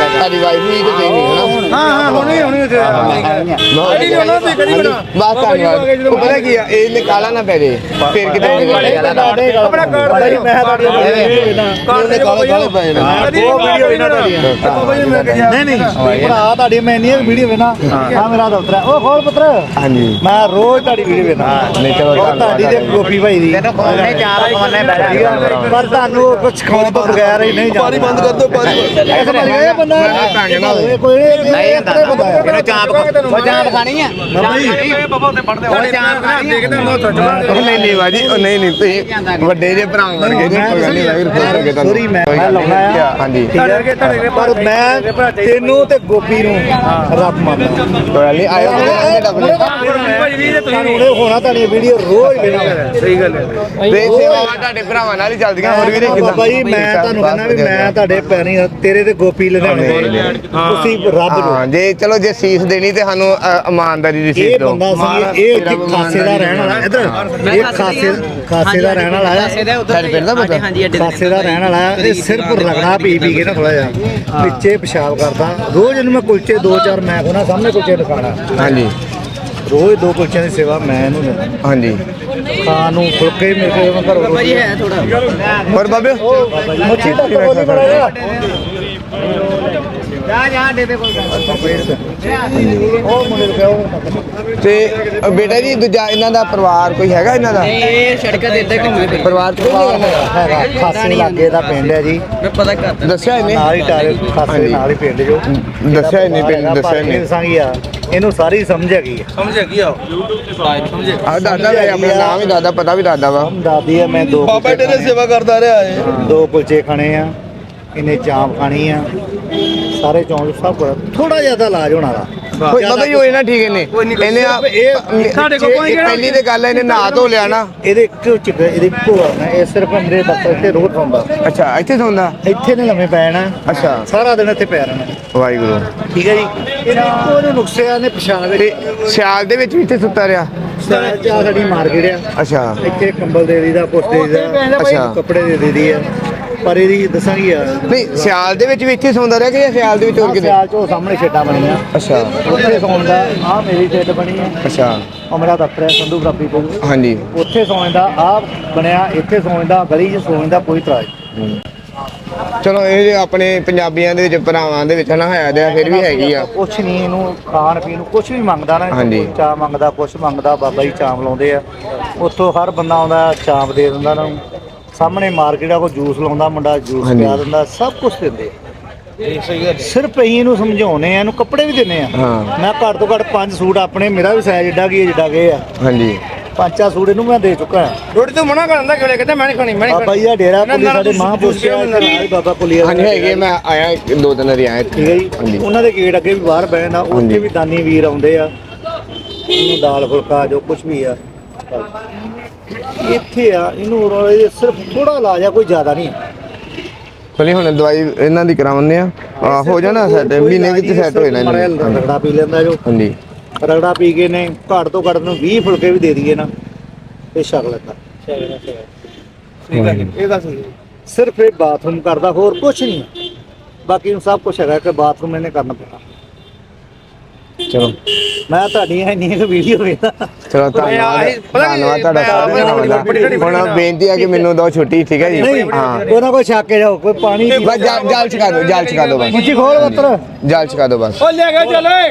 ਤੁਹਾਡੀ ਵਾਈਫ ਵੀ ਤੇ ਤੁਸੀਂ ਵੀ ਹਨਾ ਹਾਂ ਹਾਂ ਹੁਣੇ ਹੁਣੇ ਉੱਥੇ ਕਦੀ ਵੀ ਉਹਨਾਂ ਦੀ ਕਦੀ ਵੀ ਨਾ। ਬਸ ਧੰਨਵਾਦ। ਉਹ ਪਤਾ ਕੀ ਆ ਇਹ ਨਿਕਾਲਾ ਨਾ ਪੈ ਜੇ। ਫਿਰ ਕਿਤੇ ਆਪਣਾ ਕਾਰਡ ਭਾਈ ਮੈਂ ਤੁਹਾਡੀ ਕਾਰਡ ਦੇ ਕਾਲੇ ਕਾਲੇ ਪਏ ਉਹ ਵੀਡੀਓ ਇਹਨਾਂ ਤੁਹਾਡੀ ਨਹੀਂ ਨਹੀਂ। ਭਰਾ ਤੁਹਾਡੀ ਮੈਂ ਨਹੀਂ ਵੀਡੀਓ ਵੇਣਾ ਆ ਮੇਰਾ ਦਫ਼ਤਰ ਹੈ। ਉਹ ਖੋਲ ਪੁੱਤਰ। ਹਾਂਜੀ। ਮੈਂ ਰੋਜ਼ ਤੁਹਾਡੀ ਵੀਡੀਓ ਵੇਣਾ ਨਹੀਂ ਚਲੋ ਤੁਹਾਡੀ ਤੇ ਗੋਪੀ ਭਾਈ ਦੀ। ਤੈਨੂੰ ਚਾਰ ਕੋਨੇ ਬਹਿ ਜਾ ਪਰ ਤੁਹਾਨੂੰ ਕੁਝ ਖਾਣ ਤੋਂ ਬਗੈਰ ਹੀ ਨਹੀਂ ਪਾਣੀ ਬੰਦ ਕਰ ਦਿਓ ਪਾਣੀ ਇਹ ਬੰਦਾ ਮੈਂ ਤਾਂ ਕਹਿੰਦਾ ਇਹ ਕੋਈ ਨਹੀਂ ਨਹੀਂ ਹੁੰਦਾ ਇਹਨੂੰ ਚਾਂਪ ਉਹ ਚਾਂਪ ਖਾਣੀ ਆ? ਬਾਈ ਉਹ ਚਾਂਪ ਖਾਣੀ ਆ? ਦੇਖਦੇ ਹਾਂ ਸੱਚ ਉਹ ਨਹੀਂ ਨਹੀਂ ਬਾਜੀ ਉਹ ਨਹੀਂ ਨਹੀਂ ਤੁਸੀਂ ਵੱਡੇ ਜੇ ਭਰਾ ਵਰਗੇ ਜੇ ਕੋਈ ਨਹੀਂ ਵਾਹਿਗੁਰੂ ਖੁਸ਼ ਰੱਖੇ ਤੁਹਾਨੂੰ ਸੋਰੀ ਮੈਂ ਮੈਂ ਲਾਉਣਾ ਆ। ਹਾਂਜੀ। ਹੈ ਪਰ ਮੈਂ ਤੈਨੂੰ ਤੇ ਗੋਪੀ ਨੂੰ ਰੱਬ ਮੰਨਦਾ। ਕੋਈ ਨਹੀਂ ਮੇਰੇ ਤੁਹਾਨੂੰ ਹੁਣੇ ਹੋਣਾ ਤੁਹਾਡੀ ਵੀਡੀਓ ਰੋਜ਼ ਵੇਣਾ ਸਹੀ ਗੱਲ ਹੈ। ਵੇ ਸੇਵਾਵਾਂ ਤੁਹਾਡੇ ਭਰਾਵਾਂ ਨਾਲ ਹੀ ਚੱਲਦੀਆਂ ਹੋਰ ਵੀਰੇ ਕਿਦਾਂ ਬਾਬਾ ਜੀ ਮੈਂ ਤੁਹਾਨੂੰ ਕਹਿੰਦਾ ਵੀ ਮੈਂ ਤੁਹਾਡੇ ਪੈਰੀ ਤੇਰੇ ਤੇ ਗੋਪੀ ਲਗਾਉਣੇ ਤੁਸੀਂ ਰੱਬ ਨੂੰ ਹਾਂ ਜੇ ਚਲੋ ਜੇ ਸੀਸ ਦੇਣੀ ਤੇ ਸਾਨੂੰ ਅ, ਇਮਾਨਦਾਰੀ ਦੀ ਇਹ ਸੀਸ ਦਿਓ। ਬੰਦਾ ਸੀ ਇਹ ਇੱਕ ਖਾਸੇ ਦਾ ਰਹਿਣ ਵਾਲਾ ਇਧਰ। ਇਹ ਖਾਸੇ ਖਾਸੇ ਦਾ ਰਹਿਣ ਵਾਲਾ ਆ। ਸਾਡੇ ਪਿੰਡ ਦਾ ਬੰਦਾ। ਖਾਸੇ ਦਾ ਰਹਿਣ ਵਾਲਾ ਆ। ਇਹ ਸਿਰਫ ਰਗੜਾ ਪੀ ਪੀ ਕੇ ਨਾ ਥੋੜਾ ਜਿਹਾ ਵਿੱਚੇ ਪਿਸ਼ਾਬ ਕਰਦਾ। ਰੋਜ਼ ਇਹਨੂੰ ਮੈਂ ਕੁਲਚੇ ਦੋ ਚਾਰ ਮੈਂ ਕੋਨਾ ਸਾਹਮਣੇ ਕੁਲਚੇ ਦਿਖਾਣਾ ਹਾਂਜੀ। ਰੋਜ਼ ਦੋ ਕੁਲਚਿਆਂ ਦੀ ਸੇਵਾ ਮੈਂ ਇਹਨੂੰ ਦਿੰਦਾ। ਹਾਂਜੀ। ਖਾਣ ਨੂੰ ਫੁਲਕੇ ਮੇਰੇ ਕੋਲ ਮੈਂ ਘਰੋਂ ਰੋਟੀ ਹੈ ਹੋਰ ਬਾਬੇ? ਮੱਛੀ ਤੱਕ ਬੋਲੀ ਬਣਾਇਆ। ਜਾ ਜਾ ਦੇ ਦੇ ਕੋਈ ਉਹ ਮੁੰਡੇ ਨੂੰ ਕਹੋ। ਤੇ ਬੇਟਾ ਜੀ ਦੂਜਾ ਇਹਨਾਂ ਦਾ ਪਰਿਵਾਰ ਕੋਈ ਹੈਗਾ ਇਹਨਾਂ ਦਾ? ਇਹ ਸੜਕਾਂ ਤੇ ਇੱਦਾਂ ਘੁੰਮਦੇ ਫਿਰ ਪਰਿਵਾਰ ਚ ਕੋਈ ਨਹੀਂ ਹੈਗਾ? ਖਾਸੇ ਲਾਗੇ ਦਾ ਪਿੰਡ ਹੈ ਜੀ। ਮੈਂ ਪਤਾ ਕਰਤਾ ਦੱਸਿਆ ਇਹਨੇ? ਨਾਲ ਹੀ ਟਾਰੇ ਖਾਸੇ ਹਾਂਜੀ। ਨਾਲ ਹੀ ਪਿੰਡ ਜੋ। ਦੱਸਿਆ ਇਹਨੇ ਪਿੰਡ ਦੱਸਿਆ ਇਹਨੇ। ਦੱਸਾਂਗੀ ਆ। ਇਹਨੂੰ ਸਾਰੀ ਸਮਝ ਆ। ਸਮਝ ਕੀ ਆ ਆ। ਦਾਦਾ ਵੀ ਆਪਣਾ ਨਾਮ ਵੀ ਦਾਦਾ ਪਤਾ ਵੀ ਦਾਦਾ ਵਾ। ਦਾਦੀ ਆ ਮੈਂ ਦੋ ਬਾਬਾ ਨੇ ਸੇਵਾ ਕਰਦਾ ਰਿਹਾ ਏ ਦੋ ਕੁਲਚੇ ਖਾਣੇ ਆ। ਇਹਨੇ ਚਾਂਪ ਖਾਣੀ ਆ। ਸਾਰੇ ਚੌਂਕ ਸਭ ਕੁਝ ਥੋੜਾ ਜ਼ਿਆਦਾ ਇਲਾਜ ਹੋਣਾ ਦਾ ਕੋਈ ਬਾਬਾ ਜੀ ਹੋਏ ਨਾ ਠੀਕ ਇਹਨੇ ਇਹਨੇ ਸਾਡੇ ਕੋਲ ਕੋਈ ਇਹ ਪਹਿਲੀ ਤੇ ਗੱਲ ਹੈ, ਇਹਨੇ ਨਹਾ ਧੋ ਲਿਆ ਨਾ। ਇਹਦੇ ਇੱਕੋ ਚਿੱਕ ਇਹਦੀ ਭੂਆ ਨਾ ਇਹ ਸਿਰਫ ਮੇਰੇ ਦਫ਼ਤਰ ਤੇ ਰੋਜ਼ ਸੌਂਦਾ। ਅੱਛਾ ਇੱਥੇ ਸੌਂਦਾ? ਇੱਥੇ ਨੇ ਲੰਮੇ ਪੈ ਜਾਣਾ। ਅੱਛਾ। ਸਾਰਾ ਦਿਨ ਇੱਥੇ ਪੈ ਰਹਿਣਾ। ਵਾਹਿਗੁਰੂ। ਠੀਕ ਹੈ ਜੀ। ਇਹਨੇ ਜਿਹੇ ਨੁਕਸਿਆਂ ਨੇ ਪਛਾਣ ਵਿੱਚ ਸਿਆਲ ਦੇ ਵਿੱਚ ਵੀ ਇੱਥੇ ਸੁੱਤਾ ਰਿਹਾ? ਚਾਹ ਸਾਡੀ ਮਾਰਕੀਟ ਆ। ਅੱਛਾ। ਇੱਥੇ ਕੰਬਲ ਦੇ ਦੀਦਾ ਕੁਛ ਦੇ ਦੀਦਾ ਅੱਛਾ। ਕੱਪੜੇ ਦੇ ਦੀਦੀ ਆ। ਪਰ ਇਹਦੀ ਦੱਸਾਂਗੀ ਆ ਨਹੀਂ ਸਿਆਲ ਦੇ ਵਿੱਚ ਵੀ ਇੱਥੇ ਸੌਂਦਾ ਰਿਹਾ ਕਿ ਜਾਂ ਸਿਆਲ ਦੇ ਵਿੱਚ ਹੋਰ ਕਿਤੇ? ਸਿਆਲ ਚ ਉਹ ਸਾਹਮਣੇ ਛੇਟਾਂ ਬਣੀਆਂ। ਅੱਛਾ। ਉੱਥੇ ਸੌਣ ਦਾ ਆ ਮੇਰੀ ਛੇਟ ਬਣੀ ਆ ਅੱਛਾ। ਉਹ ਮੇਰਾ ਦਫ਼ਤਰ ਹੈ ਸੰਧੂ ਬਰਾਬੀ ਕੋਲ ਹਾਂਜੀ। ਉੱਥੇ ਸੌਣ ਦਾ ਆ ਬਣਿਆ ਇੱਥੇ ਸੌਣ ਦਾ ਗਲੀ 'ਚ ਸੌਣ ਦਾ ਕੋਈ ਇਤਰਾਜ਼ ਚਲੋ ਇਹ ਜੇ ਆਪਣੇ ਪੰਜਾਬੀਆਂ ਦੇ ਵਿੱਚ ਭਰਾਵਾਂ ਦੇ ਵਿੱਚ ਨਾ ਹੈ ਤੇ ਫਿਰ ਵੀ ਹੈਗੀ ਆ। ਕੁਛ ਨਹੀਂ ਇਹਨੂੰ ਖਾਣ ਪੀਣ ਨੂੰ ਕੁਛ ਵੀ ਮੰਗਦਾ ਨਾ। ਕੋਈ ਚਾਹ ਮੰਗਦਾ ਕੁਛ ਮੰਗਦਾ ਬਾਬਾ ਜੀ ਚਾਂਪ ਲਾਉਂਦੇ ਆ। ਉੱਥੋਂ ਹਰ ਬੰਦਾ ਆਉਂਦਾ ਚਾਂਪ ਦੇ ਦਿੰਦਾ ਨਾ। ਸਾਹਮਣੇ ਮਾਰਕੀਟ ਆ ਕੋ ਜੂਸ ਲਾਉਂਦਾ ਮੁੰਡਾ ਜੂਸ ਹਾਂਜੀ। ਪਿਆ ਦਿੰਦਾ ਸਭ ਕੁਝ ਦਿੰਦੇ ਸਿਰਫ ਅਸੀਂ ਇਹਨੂੰ ਸਮਝਾਉਨੇ ਆ ਇਹਨੂੰ ਕੱਪੜੇ ਵੀ ਦਿੰਨੇ ਆ ਹਾਂ। ਮੈਂ ਘੱਟ ਤੋਂ ਘੱਟ ਪੰਜ ਸੂਟ ਆਪਣੇ ਮੇਰਾ ਵੀ ਸਾਈਜ਼ ਜਿੱਡਾ ਕੀ ਹੈ ਜਿੱਡਾ ਗਏ ਆ। ਹਾਂਜੀ। ਪੰਜਾਂ ਸੂਟ ਇਹਨੂੰ ਮੈਂ ਦੇ ਚੁੱਕਾ ਹਾਂ। ਰੋਟੀ ਤੋਂ ਮਨਾ ਕਰਨ ਦਾ ਕਿਹੜੇ ਕਹਿੰਦਾ ਮੈਂ ਨਹੀਂ ਖਾਣੀ ਮੈਂ ਨਹੀਂ ਬਾਬਾ ਜੀ ਦਾ ਡੇਰਾ ਨਾ, ਨਾ, ਸਾਡੇ ਤੁਸੀਂ ਮਹਾਂਪੁਰਸ਼ ਆ ਮੈਨੂੰ। ਨਾਲ ਬਾਬਾ ਹਾਂਜੀ ਹੈਗੇ ਮੈਂ ਆਇਆ ਇੱਕ- ਦੋ ਦਿਨ ਵਾਰੀ ਆਇਆ ਠੀਕ ਹੈ ਜੀ। ਹਾਂਜੀ। ਉਹਨਾਂ ਦੇ ਗੇਟ ਅੱਗੇ ਵੀ ਬਾਹਰ ਬਹਿਣ ਆ ਹਾਂਜੀ। ਉੱਥੇ ਵੀ ਦਾਨੀ ਵੀਰ ਆਉਂਦੇ ਆ। ਇਹਨੂੰ ਦਾਲ ਫੁਲਕਾ ਜੋ ਕੁਝ ਵੀ ਆ। ਇੱਥੇ ਆ ਇਹਨੂੰ ਹੋਰ ਇਹ ਸਿਰਫ ਥੋੜਾ ਇਲਾਜ ਆ ਕੋਈ ਜ਼ਿਆਦਾ ਨਹੀਂ ਚਲੀ ਹੁਣ ਦਵਾਈ ਇਹਨਾਂ ਦੀ ਕਰਾਉਂਦੇ ਆ। ਆ, ਹੋ ਜਾਣਾ ਸੈਟ ਮਹੀਨੇ ਵਿੱਚ ਸੈੱਟ ਹੋ ਜਾਣਾ ਇਹਨਾਂ ਨੂੰ। ਰਗੜਾ ਪੀ ਲੈਂਦਾ ਜੋ। ਹਾਂਜੀ। ਰਗੜਾ ਪੀ ਕੇ ਨੇ ਘੱਟ ਤੋਂ ਘੱਟ ਨੂੰ 20 ਫੁਲਕੇ ਵੀ ਦੇ ਦਈਏ ਨਾ ਇਹ ਛਕ ਲੈਂਦਾ। ਹੈ ਇਹ ਦੱਸ ਸਿਰਫ ਇਹ ਬਾਥਰੂਮ ਕਰਦਾ ਹੋਰ ਕੁਝ ਨਹੀਂ। ਬਾਕੀ ਨੂੰ ਸਭ ਕੁਝ ਹੈਗਾ ਕਿ ਬਾਥਰੂਮ ਇਹਨੇ ਕਰਨਾ ਪੈਣਾ। ਚਲੋ। ਮੈਂ ਤੁਹਾਡੀਆਂ ਇੰਨੀਆਂ ਕੁ ਵੀਡੀਓ ਵੇਖਦਾ ਚਲੋ ਧੰਨਵਾਦ। ਧੰਨਵਾਦ ਤੁਹਾਡਾ ਸਾਰਿਆਂ ਦਾ। ਹੁਣ ਬੇਨਤੀ ਹੈ ਕਿ ਮੈਨੂੰ ਦੋ ਛੁੱਟੀ ਠੀਕ ਹੈ ਜੀ? ਨਹੀਂ ਹਾਂ। ਉਹਨਾਂ ਕੋਲ ਛੱਕ ਕੇ ਜਾਓ ਕੋਈ ਪਾਣੀ ਬਸ ਜਾਲ ਜਾਲ ਚਕਾ ਦਿਓ ਜਾਲ ਚਕਾ ਦਿਓ ਬਸ। ਮੁੱਚੀ ਖੋਲ ਪੁੱਤਰ ਜਾਲ ਚਕਾ ਦਿਓ ਬਸ। ਉਹ ਲੈ ਗਿਆ ਚੱਲ ਓਏ।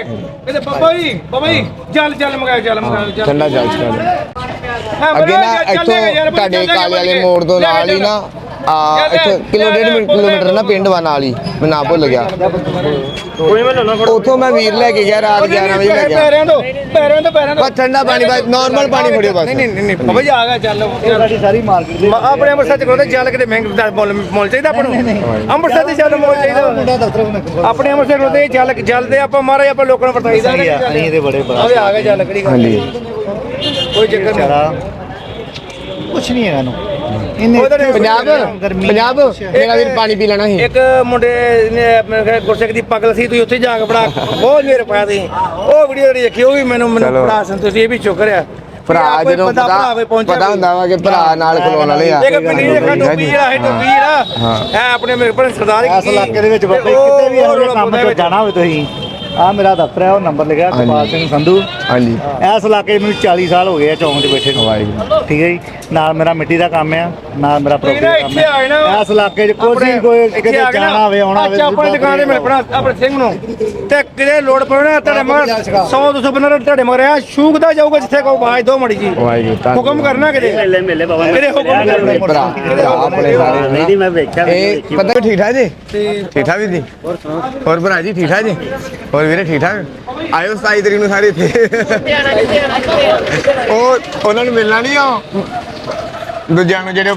ਇਹਦੇ ਬਾਬਾ ਜੀ ਬਾਬਾ ਜੀ ਚੱਲ ਚੱਲ ਮਗਾਇ ਚੱਲ ਮਗਾਇ ਚੱਲ ਠੰਡਾ ਜਾਲ ਚਕਾ ਦਿਓ। ਅੱਗੇ ਨਾ ਇੱਥੋਂ ਤੁਹਾਡੇ ਕਾਲੇ ਵਾਲੇ ਮੋੜ ਤੋਂ ਨਾਲ ਹੀ ਨਾ ਆ ਇੱਥੋਂ ਕਿਲੋ ਡੇਢ ਲੈ, ਕਿਲੋਮੀਟਰ ਨਾ ਪਿੰਡ ਵਾ ਨਾਲ ਹੀ ਮੈਂ ਨਾ ਭੁੱਲ ਗਿਆ। ਉੱਥੋਂ ਮੈਂ ਵੀਰ ਲੈ ਕੇ ਗਿਆ ਰਾਤ 11 ਵਜੇ ਲੈ ਗਿਆ ਪੈਰਾਂ ਤੋਂ ਪੈਰਾਂ ਤੋਂ ਪੈਰਾਂ ਤੋਂ ਬਸ ਠੰਡਾ ਪਾਣੀ ਬਸ ਨਾਰਮਲ ਪਾਣੀ ਫੜਿਓ ਬਸ। ਨਹੀਂ ਨਹੀਂ ਨਹੀਂ ਬਾਬਾ ਜੀ ਆ ਗਿਆ ਚੱਲ। ਸਾਡੀ ਸਾਰੀ ਮਾਰਕੀਟ ਦੇ ਆਪਣੇ ਅੰਮ੍ਰਿਤਸਰ ਚ ਕਹਿੰਦੇ ਚੱਲ ਕਿਤੇ ਮਹਿੰਗ ਦਾ ਮੁੱਲ ਮੁੱਲ ਚਾਹੀਦਾ ਆਪਾਂ ਨੂੰ? ਅੰਮ੍ਰਿਤਸਰ ਤੇ ਚੱਲ ਮੁੱਲ ਚਾਹੀਦਾ। ਮੁੰਡਾ ਦਫ਼ਤਰ ਕੋਲ ਆਪਣੇ ਅੰਮ੍ਰਿਤਸਰ ਕਹਿੰਦੇ ਚੱਲ ਚੱਲਦੇ ਆਪਾਂ ਮਹਾਰਾਜ ਆਪਾਂ ਲੋਕਾਂ ਨੂੰ ਵਰਤਾਈਦਾ ਸਹੀ ਆ, ਅਸੀਂ ਇਹਦੇ ਬੜੇ ਬੜਾ ਆ ਗਿਆ ਚੱਲ ਕਿਹੜੀ ਗੱਲ ਹਾਂਜੀ। ਕੋਈ ਚੱਕਰ ਨਹੀਂ। ਕੁਛ ਨਹੀਂ ਹੈਗਾ ਨੂੰ ਇਹਨੇ ਪੰਜਾਬ ਪੰਜਾਬ ਮੇਰਾ ਵੀਰ ਪਾਣੀ ਪੀ ਲੈਣਾ ਸੀ। ਇੱਕ ਮੁੰਡੇ ਨੇ ਗੁਰਸਿੱਖ ਦੀ ਪਗਲ ਸੀ ਤੁਸੀਂ ਉੱਥੇ ਜਾ ਕੇ ਬੜਾ ਬਹੁਤ ਮੇਰੇ ਪਾਇਆ ਤੁਸੀਂ। ਉਹ ਵੀਡੀਓ ਜਿਹੜੀ ਦੇਖੀ ਉਹ ਵੀ ਮੈਨੂੰ ਮੈਨੂੰ। ਬੜਾ ਸੰਤੁਸ਼ਟੀ ਇਹ ਵੀ ਸ਼ੁਕਰ ਆ ਭਰਾ ਜਦੋਂ ਪਤਾ ਪਤਾ ਹੁੰਦਾ ਵਾ ਕਿ ਭਰਾ ਨਾਲ ਖਲੋਣ ਵਾਲੇ ਆ। ਇੱਕ ਪਿੰਡੀ ਦੇ ਖਾ ਟੋਪੀ ਜਿਹੜਾ ਹੈ ਟੋਪੀ ਜਿਹੜਾ ਹੈ। ਆਪਣੇ ਮੇਰੇ ਪਰ ਸਰਦਾਰ ਇਸ ਇਲਾਕੇ ਦੇ ਵਿੱਚ ਬਾਬਾ ਕਿਤੇ ਵੀ ਇਹੋ ਜਿਹੇ ਕੰਮ ਤੇ ਜਾਣਾ ਹੋਵੇ ਤੁਸੀਂ। ਆ ਮੇਰਾ ਦਫ਼ਤਰ ਹੈ ਉਹ ਨੰਬਰ ਲਿਖਿਆ ਗੋਪਾਲ ਸਿੰਘ ਸੰਧੂ ਹਾਂਜੀ ਇਸ ਇਲਾਕੇ 'ਚ ਮੈਨੂੰ 40 ਸਾਲ ਹੋ ਗਏ ਆ ਚੌਂਕ 'ਚ ਬੈਠੇ ਨੂੰ ਵਾਹਿਗੁਰੂ ਠੀਕ ਹੈ ਜੀ ਨਾਲ ਮੇਰਾ ਮਿੱਟੀ ਦਾ ਕੰਮ ਆ ਨਾਲ ਮੇਰਾ ਤੁਸੀਂ ਪ੍ਰੋਪਰਟੀ ਨਾ ਦਾ ਕੰਮ ਇੱਥੇ ਆਏ ਨਾ ਹੈ ਇਸ ਇਲਾਕੇ 'ਚ ਵੀ ਕੋਈ ਕਿਤੇ ਜਾਣਾ ਹੋਵੇ ਆਉਣਾ ਹੋਵੇ ਅੱਛਾ ਆਪਣੇ ਦੁਕਾਨ ਦੇ ਮਿਲ ਪਣਾ ਆਪਣੇ ਸਿੰਘ ਨੂੰ ਤੇ ਕਿਤੇ ਲੋੜ ਪਵੇ ਨਾ ਤੁਹਾਡੇ ਮਗਰ 100 200 ਬੰਦਾ ਤੁਹਾਡੇ ਮਗਰ ਆ ਸ਼ੂਕਦਾ ਜਾਊਗਾ ਜਿੱਥੇ ਕੋ ਆਵਾਜ਼ ਦੋ ਮੜੀ ਜੀ ਵਾਹਿਗੁਰੂ ਧੰਨ- ਹੁਕਮ ਕਰਨਾ ਕਿਤੇ ਮੇਲੇ ਮੇਲੇ ਬਾਬਾ ਕਿਤੇ ਹੁਕਮ ਕਰਨਾ ਭਰਾ ਭਰਾ ਆਪਣੇ ਸਾਰੇ ਨਹੀਂ ਮੈਂ ਵੇਖਿਆ ਇਹ ਪਤਾ ਠੀਕ ਠਾਕ ਜੀ ਠੀਕ ਠਾਕ ਵੀਰ ਜੀ ਹੋਰ ਭਰਾ ਜੀ ਠੀਕ ਠਾਕ ਜੀ ਹੋਰ ਵੀਰੇ ਠੀਕ ਠਾਕ? ਆਇਓ 27 ਤਰੀਕ ਨੂੰ ਸਾਰੇ ਇੱਥੇ। ਉਹ ਉਹਨਾਂ ਨੂੰ ਮਿਲਣਾ ਨਹੀਂ ਆ ਦੂਜਿਆਂ ਨੂੰ ਜਿਹੜੇ